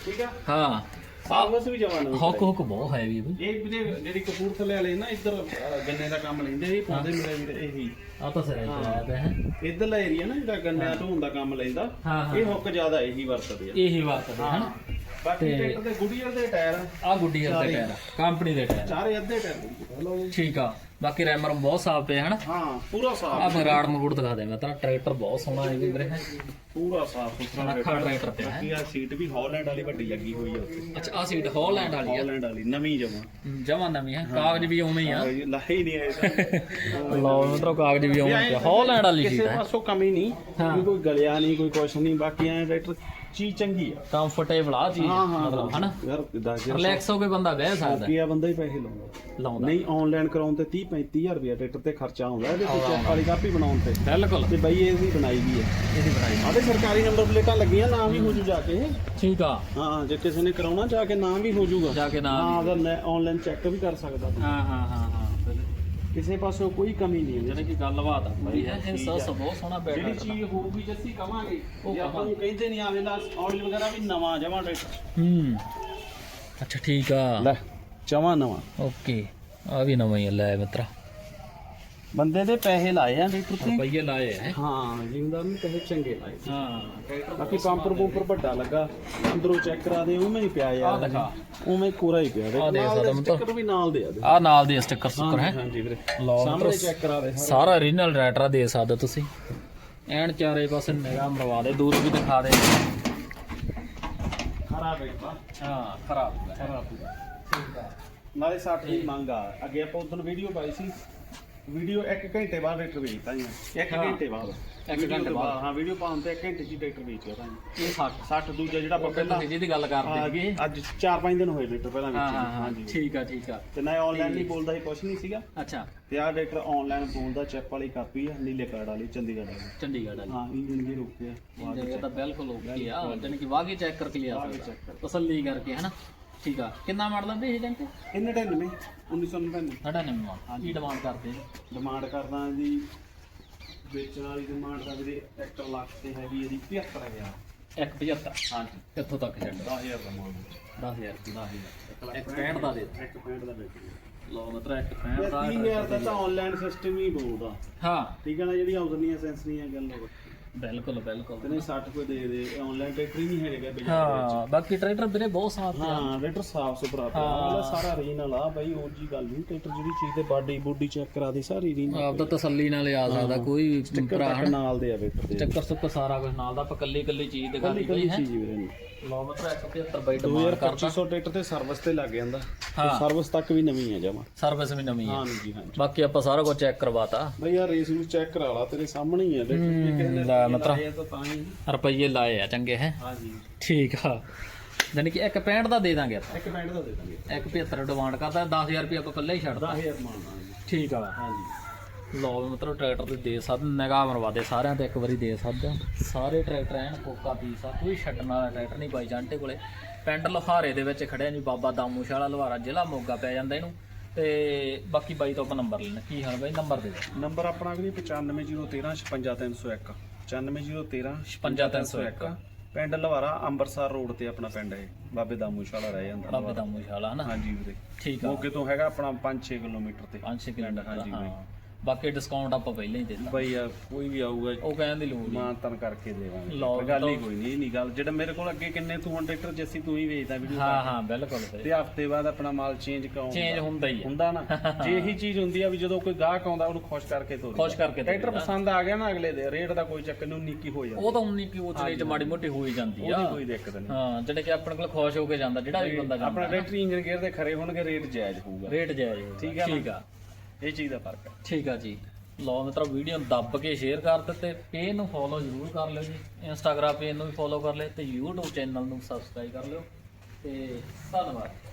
ਠੀਕ ਆ? ਹਾਂ। ਸਰਵਿਸ ਵੀ ਜਵਾਨ ਨਵੀਂ ਹੁੱਕ ਹੁੱਕ ਬਹੁਤ ਹੈਵੀ ਬਈ। ਇਹ ਵੀਰੇ ਜਿਹੜੀ ਕਪੂਰਥਲੇ ਵਾਲੇ ਨਾ ਇੱਧਰ ਅਹ, ਗੰਨੇ ਦਾ ਕੰਮ ਲੈਂਦੇ ਇਹ ਪਾਉਂਦੇ ਮੇਰੇ ਵੀਰੇ ਇਹੀ। ਆ ਤਾਂ ਸਿਰੇ ਤੇ ਆਇਆ ਪਿਆ ਹੈ। ਇੱਧਰਲਾ ਏਰੀਆ ਨਾ ਜਿਹੜਾ ਗੰਨਿਆਂ ਢੋਣ ਦਾ ਕੰਮ ਲੈਂਦਾ ਹਾਂ ਹਾਂ। ਇਹ ਹੁੱਕ ਜ਼ਿਆਦਾ ਇਹੀ ਵਰਤਦੇ ਆ। ਇਹੀ ਵਰਤਦੇ ਹਨ? ਬਾਕੀ ਤੇ- ਟਰੈਕਟਰ ਦੇ ਗੁੱਡੀਅਰ ਦੇ ਟਾਇਰ ਆ, ਆ ਗੁੱਡੀ ਦੇ ਟਾਇਰ ਕੰਪਨੀ ਦੇ ਟਾਇਰ ਚਾਰੇ ਅੱਧੇ ਟਾਇਰ ਠੀਕ ਆ। ਬਾਕੀ ਰੈਮਰ ਬਹੁਤ ਸਾਫ਼ ਪਿਆ ਹਨ? ਹਾਂ ਪੂਰਾ ਆ ਸਾਫ਼ ਮਗਰਾੜ ਮਗੂੜ ਦਿਖਾ ਦੇ ਮੈਂ ਤਾਂ ਟਰੈਕਟਰ ਬਹੁਤ ਸੋਹਣਾ ਹੈ ਵੀ ਵੀਰੇ। ਪੂਰਾ ਸਾਫ਼ ਸੁਥਰਾ ਅੱਖਾਂ ਟਰੈਕਟਰ ਤੇ ਹੈ। ਬਾਕੀ ਆ ਸੀਟ ਵੀ ਹਾਲੈਂਡ ਵਾਲੀ ਵੱਡੀ ਲੱਗੀ ਹੋਈ ਆ ਉੱਥੇ। ਅੱਛਾ ਆ ਸੀਟ ਹਾਲੈਂਡ ਵਾਲੀ ਆ? ਹਾਲੈਂਡ ਵਾਲੀ ਨਵੀਂ ਜਮਾ। ਜਮਾ ਨਵੀਂ ਹੈ। ਕਾਗਜ਼ ਵੀ ਉਵੇਂ ਹੀ ਆ। ਲਾਹੀ ਨਹੀਂ ਆਇਆ ਲਓ ਮਤਲਬ ਕਾਗਜ਼ ਵੀ ਉਵੇਂ ਹੀ ਆ। ਹਾਲੈਂਡ ਵਾਲੀ ਕਿਸੇ ਸੀਟ ਹੈ। ਪਾਸੋਂ ਕਮੀ ਨਹੀਂ। ਹਾਂ। ਕੋਈ ਗਲਿਆ ਨਹੀਂ ਕੋਈ ਕੁਛ ਨਹੀਂ। ਬਾਕੀ ਐ ਟਰੈਕਟਰ ਚੀਜ਼ ਚੰਗੀ ਆ ਕੰਫਰਟੇਬਲ ਆ ਚੀਜ਼ ਹਾਂ ਹਾਂ ਮਤਲਬ ਹਨਾ? ਯਾਰ ਦੱਸ ਯਾਰ ਰਿਲੈਕਸ ਹੋ ਕੇ ਬੰਦਾ ਬਹਿ ਸਕਦਾ। ਕੀ ਆ ਬੰਦਾ ਹੀ ਪੈਸੇ ਲਾਉਂਦਾ। ਲਾਉਂਦਾ। ਨਹੀਂ ਆਨਲਾਈਨ ਕਰਾਉਣ ਤੇ 30 35000 ਰੁਪਏ ਟਰੈਕਟਰ ਤੇ ਖਰਚਾ ਆਉਂਦਾ ਇਹਦੇ ਤੇ ਚੈੱਕ ਵਾਲੀ ਕਾਪੀ ਬਣਾਉਣ ਤੇ। ਬਿਲਕੁਲ। ਤੇ ਬਈ ਇਹ ਵੀ ਬਣਾਈ ਵੀ ਹੈ। ਇਹਦੀ ਬਣਾਈ ਆਦੇ ਸਰਕਾਰੀ ਨੰਬਰ ਪਲੇਟਾਂ ਲੱਗੀਆਂ ਨਾਮ ਵੀ ਹੋ ਜੂ ਜਾ ਕੇ। ਠੀਕ ਆ। ਹਾਂ ਜੇ ਕਿਸੇ ਨੇ ਕਰਾਉਣਾ ਜਾ ਕੇ ਨਾਮ ਵੀ ਹੋ ਜੂਗਾ। ਜਾ ਕੇ ਨਾਮ ਹਾਂ ਅਗਰ ਮੈਂ ਆਨਲਾਈਨ ਚੈੱਕ ਵੀ ਕਰ ਸਕਦਾ। ਹਾਂ ਹਾਂ ਹਾਂ ਹਾਂ। ਕਿਸੇ ਪਾਸੋਂ ਕੋਈ ਕਮੀ ਨਹੀਂ ਹੈ ਜਿਹੜੇ ਕਿ ਗੱਲਬਾਤ ਆ ਬਈ ਹੈ ਇਹ ਸਸ ਬਹੁਤ ਸੋਹਣਾ ਜਿਹੜੀ ਬੈਠਾ ਚੀਜ਼ ਹੋਊਗੀ ਜੱਸੀ ਕਵਾਂਗੇ ਉਹ ਉਹ ਆਪਾਂ ਨੂੰ ਕਹਿੰਦੇ ਨਹੀਂ ਆਵੇਲਾ ਆਇਲ ਵਗੈਰਾ ਵੀ ਨਵਾਂ ਜਮਾ ਟਰੈਕਟਰ ਹੂੰ। ਅੱਛਾ ਠੀਕ ਆ। ਲੈ ਜਮਾ ਨਵਾਂ। ਓਕੇ ਆ ਵੀ ਨਵਾਂ ਹੀ ਆ, ਲੈ ਮਿੱਤਰਾ। ਬੰਦੇ ਦੇ ਪੈਸੇ ਲਾਏ ਆ ਟਰੈਕਟਰ ਤੇ। ਰੁਪਈਏ ਲਾਏ ਹੈ? ਹਾਂ ਜਿੰਦਾਰ ਨੂੰ ਕਹੇ ਚੰਗੇ ਲਾਏ ਹਾਂ। ਬਾਕੀ ਪੰਪਰ ਪੰਪਰ ਵੱਡਾ ਲੱਗਾ ਅੰਦਰੋਂ ਚੈੱਕ ਕਰਾ ਦੇ ਉਵੇਂ ਹੀ ਪਿਆ ਆ ਯਾਰ ਦਿਖਾ। ਉਵੇਂ ਕੋਰਾ ਹੀ ਪਿਆ ਸਕਦੇ ਹੋ ਮਿੱਤਰ। ਸਟicker ਵੀ ਨਾਲ ਦੇ ਆ ਦੇ ਆ ਨਾਲ ਦੇ ਸਟicker ਸੁੱਕਰ ਹੈ? ਹਾਂਜੀ ਵੀਰੇ। ਸਾਹਮਣੇ ਚੈੱਕ ਕਰਾ ਦੇ ਸਾਰਾ। ਓਰੀਜਨਲ ਰੈਟਰਾ ਦੇ ਸਕਦੇ ਤੁਸੀਂ। ਐਨ ਚਾਰੇ ਪਾਸੇ ਨਿਗਾਹ ਮਰਵਾ ਦੇ ਦੂਰ ਵੀ ਦਿਖਾ ਦੇ। ਖਰਾਬ ਹੈ ਪਾ ਹਾਂ ਖਰਾਬ ਖਰਾਬ ਠੀਕ ਆ ਨਾਲੇ 60 ਦੀ ਮੰਗ ਆ। ਅੱਗੇ ਆਪਾਂ ਉਦੋਂ ਵੀਡੀਓ ਪਾਈ ਸੀ ਵੀਡੀਓ 1 ਘੰਟੇ ਬਾਅਦ ਟਰੈਕਟਰ ਵੇਚਤਾ ਜੀ। 1 ਹਾਂ। ਘੰਟੇ ਬਾਅਦ। ਇੱਕ Video ਘੰਟੇ ਤੋਂ ਬਾਅਦ। ਹਾਂ ਵੀਡੀਓ ਪਾਉਣ ਤੇ 1 ਘੰਟੇ ਚ ਹੀ ਟਰੈਕਟਰ ਵੇਚ ਗਿਆ ਤਾਂ ਇਹ 60 60 ਦੂਜਾ ਜਿਹੜਾ ਆਪਾਂ ਪਹਿਲਾਂ ਤੁਸੀਂ ਜਿਹਦੀ ਗੱਲ ਕਰਦੇ ਹਾਂ, ਸੀਗੇ। ਅੱਜ 4-5 ਦਿਨ ਹੋਏ ਟਰੈਕਟਰ ਪਹਿਲਾਂ ਹਾਂ ਵੇਚੇ। ਹਾਂ ਹਾਂ। ਹਾਂਜੀ। ਠੀਕ ਆ ਠੀਕ ਆ। ਤੇ ਨਾ ਆਨਲਾਈਨ ਨਹੀਂ ਬੋਲਦਾ ਸੀ ਕੁਛ ਨਹੀਂ ਸੀਗਾ। ਅੱਛਾ। ਤੇ ਆਹ ਟਰੈਕਟਰ ਆਨਲਾਈਨ ਬੋਲਦਾ ਚੈੱਕ ਵਾਲੀ ਕਾਪੀ ਆ ਨੀਲੇ ਕਾਰਡ ਵਾਲੀ ਚੰਡੀਗੜ੍ਹ ਵਾਲੀ। ਚੰਡੀਗੜ੍ਹ ਵਾਲੀ। ਹਾਂ ਇੰਜਨ ਵੀ ਰੁਕੇ ਆ। ਇਹ ਤਾਂ ਬਿਲਕੁਲ ਓਕੇ ਆ। ਜਾਨੀ ਕਿ ਵਾਗੇ ਚੈੱਕ ਕਰਕੇ ਲਿਆ ਸਕਦਾ। ਤਸੱਲੀ ਕਰਕੇ ਹਨਾ? ਠੀਕ ਆ। ਕਿੰਨਾ ਮਾਡਲ ਆ ਵੀ ਇਹ ਜੰਟ ਇਹਨੇ 99 1999 ਸਾਡਾ ਨਿੰਮਾ ਕੀ ਡਿਮਾਂਡ ਕਰਦੇ? ਡਿਮਾਂਡ ਕਰਦਾ ਜੀ ਵੇਚਣ ਵਾਲੀ ਡਿਮਾਂਡ ਦਾ ਵੀਰੇ 1 ਲੱਖ ਤੇ ਹੈਗੀ ਇਹਦੀ 75000 175 ਹਾਂਜੀ। ਕਿੱਥੋਂ ਤੱਕ ਛੱਡ? 10000 ਦਾ ਮਾਲ 10000 10000 ਇੱਕ 65 ਦਾ ਦੇ ਇੱਕ ਪੁਆਇੰਟ ਦਾ ਵੇਚੀ ਲਓ ਮਤਲਬ ਇੱਕ 65 ਦਾ 30000 ਦਾ ਤਾਂ ਆਨਲਾਈਨ ਸਿਸਟਮ ਹੀ ਬੋਲਦਾ ਹਾਂ। ਠੀਕ ਹੈ ਨਾ ਜਿਹੜੀ ਆਉਂਦੀਆਂ ਸੈਂਸ ਨਹੀਂ ਆ ਗੱਲ ਉਹ ਬਿਲਕੁਲ ਬਿਲਕੁਲ। ਤੇ ਨਹੀਂ 60 ਕੋਈ ਦੇ ਦੇ ਆਨਲਾਈਨ ਟਰੈਕਟਰ ਹੀ ਨਹੀਂ ਹੈਗਾ ਬਾਜ਼ਾਰ ਵਿੱਚ। ਹਾਂ ਬਾਕੀ ਟਰੈਕਟਰ ਵੀਰੇ ਬਹੁਤ ਸਾਫ਼ ਆ। ਹਾਂ ਟਰੈਕਟਰ ਸਾਫ਼ ਸੁਥਰਾ ਪਿਆ। ਹਾਂ। ਸਾਰਾ ਰੀਨਲ ਆ ਬਾਈ ਉਹ ਜੀ ਗੱਲ ਨਹੀਂ ਟਰੈਕਟਰ ਜਿਹੜੀ ਚੀਜ਼ ਤੇ ਬਾਡੀ ਬੂਡੀ ਚੈੱਕ ਕਰਾ ਦੇ ਸਾਰੀ ਰੀਨਲ ਆਪ ਤਾਂ ਤਸੱਲੀ ਨਾਲ ਆ ਸਕਦਾ ਕੋਈ ਭਰਾ ਤੱਕ ਨਾਲ ਦੇ ਆ ਦੇ ਚੱਕਰ ਸੁੱਕਰ ਸਾਰਾ ਕੁਝ ਨਾਲ ਦਾ ਆਪਾਂ ਕੱਲੀ ਕੱਲੀ ਚੀਜ਼ ਕੱਲੀ ਦਿੱਤੀ ਕੱਲੀ ਹੈ। ਚੀਜ਼ ਵੀਰੇ ਨੂੰ ਲਓ ਮਤਲਬ 175 ਬਾਈ ਡਿਮਾਂਡ ਕਰਦਾ 2500 ਟਰੈਕਟਰ ਤੇ ਸਰਵਿਸ ਤੇ ਲੱਗ ਜਾਂਦਾ। ਹਾਂ। ਸਰਵਿਸ ਤੱਕ ਵੀ ਨਵੀਂ ਹੈ ਜਮਾ। ਸਰਵਿਸ ਵੀ ਨਵੀਂ ਹੈ ਹਾਂ ਜੀ ਹਾਂ ਬਾਕੀ ਆਪਾਂ ਸਾਰਾ ਕੁਝ ਚੈੱਕ ਕਰਵਾਤਾ। ਬਈ ਯਾਰ ਰੇਸ ਨੂੰ ਚੈੱਕ ਕਰਾ ਲਾ ਤੇਰੇ ਸਾਹਮਣੇ ਹੀ ਹੂੰ, ਜੇ ਕਿਸੇ ਨੇ ਲੈ ਹੀ। ਰੁਪਈਏ ਲਾਏ ਆ ਚੰਗੇ ਹੈ? ਹਾਂ ਜੀ ਠੀਕ ਆ। ਯਾਨੀ ਕਿ 165 ਦਾ ਦੇ ਦਾਂਗੇ ਆਪਾਂ। ਇੱਕ ਮਿੰਟ ਦਾ ਦੇ ਦਾਂਗੇ। 175 ਡਿਮਾਂਡ ਕਰਦਾ 10000 ਰੁਪਏ ਆਪਾਂ ਕੱਲੇ ਹੀ ਛੱਡਦਾ 10000 ਮਾਰਨਾ ਜੀ ਠੀਕ ਆ। ਹਾਂ ਲਓ ਵੀ ਮਤਲਬ ਟਰੈਕਟਰ ਤੇ ਦੇ ਸਕਦੇ ਨਿਗਾਹ ਮਰਵਾ ਦੇ ਸਾਰਿਆਂ ਤੇ ਇੱਕ ਵਾਰੀ ਦੇ ਸਕਦੇ। ਸਾਰੇ ਟਰੈਕਟਰ ਐਨ ਕੋਕਾ ਪੀਸ ਆ ਕੋਈ ਛੱਡਣ ਵਾਲਾ ਟਰੈਕਟਰ ਨਹੀਂ ਬਾਈ ਜਾਂਟੇ ਕੋਲੇ। ਪਿੰਡ ਲੋਹਾਰੇ ਦੇ ਵਿੱਚ ਖੜਿਆ ਜੀ ਬਾਬਾ ਦਾਮੂਸ਼ਾਲਾ ਲੋਹਾਰਾ ਜ਼ਿਲ੍ਹਾ ਮੋਗਾ ਪੈ ਜਾਂਦਾ ਇਹਨੂੰ। ਤੇ ਬਾਕੀ ਬਾਈ ਤੋਂ ਆਪਾਂ ਨੰਬਰ ਲੈਣਾ ਕੀ ਹਾਲ ਬਾਈ? ਨੰਬਰ ਦੇ ਦਿਓ। ਨੰਬਰ ਆਪਣਾ ਵੀ 95013 55301 95013 55301 ਪਿੰਡ ਲਵਾਰਾ ਅੰਮ੍ਰਿਤਸਰ ਰੋਡ ਤੇ ਆਪਣਾ ਪਿੰਡ ਹੈ ਬਾਬੇ ਦਾਮੂਸ਼ਾਲਾ ਰਹਿ ਜਾਂਦਾ ਬਾਬੇ ਦਾਮੂਸ਼ਾਲਾ ਹਨਾ? ਹਾਂਜੀ ਵੀਰੇ। ਠੀਕ ਆ। ਮੋਗੇ ਤੋਂ ਹੈਗਾ ਆਪਣਾ 5-6 ਕਿਲੋਮੀਟਰ ਤੇ। 5-6 ਕਿਲੋਮੀਟਰ ਹਾਂਜੀ ਵੀਰੇ। ਬਾਕੀ ਡਿਸਕਾਊਂਟ ਆਪਾਂ ਪਹਿਲਾਂ ਹੀ ਦਿੱਤਾ। ਬਈ ਆ ਕੋਈ ਵੀ ਆਊਗਾ ਉਹ ਕਹਿਣ ਦੀ ਲੋੜ ਨਹੀਂ ਮਾਨਤਨ ਕਰਕੇ ਦੇਵਾਂਗੇ। ਲਓ ਗੱਲ ਹੀ ਕੋਈ ਨਹੀਂ ਇਹ ਨਹੀਂ ਗੱਲ। ਜਿਹੜਾ ਮੇਰੇ ਕੋਲ ਅੱਗੇ ਕਿੰਨੇ ਤੂੰ ਹੁਣ ਟਰੈਕਟਰ ਜੱਸੀ ਤੂੰ ਹੀ ਵੇਚਦਾ ਵੀਡੀਓ ਹਾਂ ਹਾਂ ਬਿਲਕੁਲ ਤੇ ਹਫ਼ਤੇ ਬਾਅਦ ਆਪਣਾ ਮਾਲ ਚੇਂਜ ਕਰਾਉਂ ਚੇਂਜ ਹੁੰਦਾ ਹੀ ਹੈ ਹੁੰਦਾ ਨਾ। ਜੇ ਇਹੀ ਚੀਜ਼ ਹੁੰਦੀ ਆ ਵੀ ਜਦੋਂ ਕੋਈ ਗਾਹਕ ਆਉਂਦਾ ਉਹਨੂੰ ਖੁਸ਼ ਕਰਕੇ ਤੋਰੀ ਖੁਸ਼ ਕਰਕੇ ਤੋਰੀ ਟਰੈਕਟਰ ਪਸੰਦ ਆ ਗਿਆ ਨਾ ਅਗਲੇ ਦੇ। ਰੇਟ ਦਾ ਕੋਈ ਚੱਕਰ ਨਹੀਂ ਨਿੱਕੀ ਹੋ ਜਾਂਦੀ। ਉਹ ਤਾਂ ਉਨੀ ਕਿ ਉਹ ਚਲੇ ਚ ਮਾੜੀ ਮੋਟੀ ਹੋ ਹੀ ਜਾਂਦੀ ਆ। ਉਹਦੀ ਕੋਈ ਦਿੱਕਤ ਨਹੀਂ ਹਾਂ ਜਿਹੜੇ ਕਿ ਆਪਣੇ ਕੋਲ ਖੁਸ਼ ਹੋ ਕੇ ਜਾਂਦਾ ਜਿਹੜਾ ਵੀ ਬੰਦਾ ਆਪਣਾ ਜਾਂਦਾ ਟਰੈਕਟਰ ਇੰਜਨ ਗੇਅਰ ਦੇ ਖਰੇ ਹੋਣਗੇ ਰੇਟ ਜਾਇਜ਼ ਹੋਊਗਾ। ਰੇਟ ਜਾਇਜ਼। ਠੀਕ ਆ? ਠੀਕ ਆ। ਇਹ ਚੀਜ਼ ਦਾ ਫ਼ਰਕ ਹੈ। ਠੀਕ ਆ ਜੀ। ਲਓ ਮਿੱਤਰੋ ਵੀਡੀਓ ਨੂੰ ਦੱਬ ਕੇ ਸ਼ੇਅਰ ਕਰ ਦਿੱਤੇ। ਪੇਜ ਨੂੰ ਫੋਲੋ ਜ਼ਰੂਰ ਕਰ ਲਿਓ ਜੀ। ਇੰਸਟਾਗ੍ਰam ਪੇਜ ਨੂੰ ਵੀ ਫੋਲੋ ਕਰ ਲਿਓ ਤੇ YouTube ਚੈਨਲ ਨੂੰ ਸਬਸਕ੍ਰਾਈਬ ਕਰ ਲਿਓ। ਤੇ ਧੰਨਵਾਦ।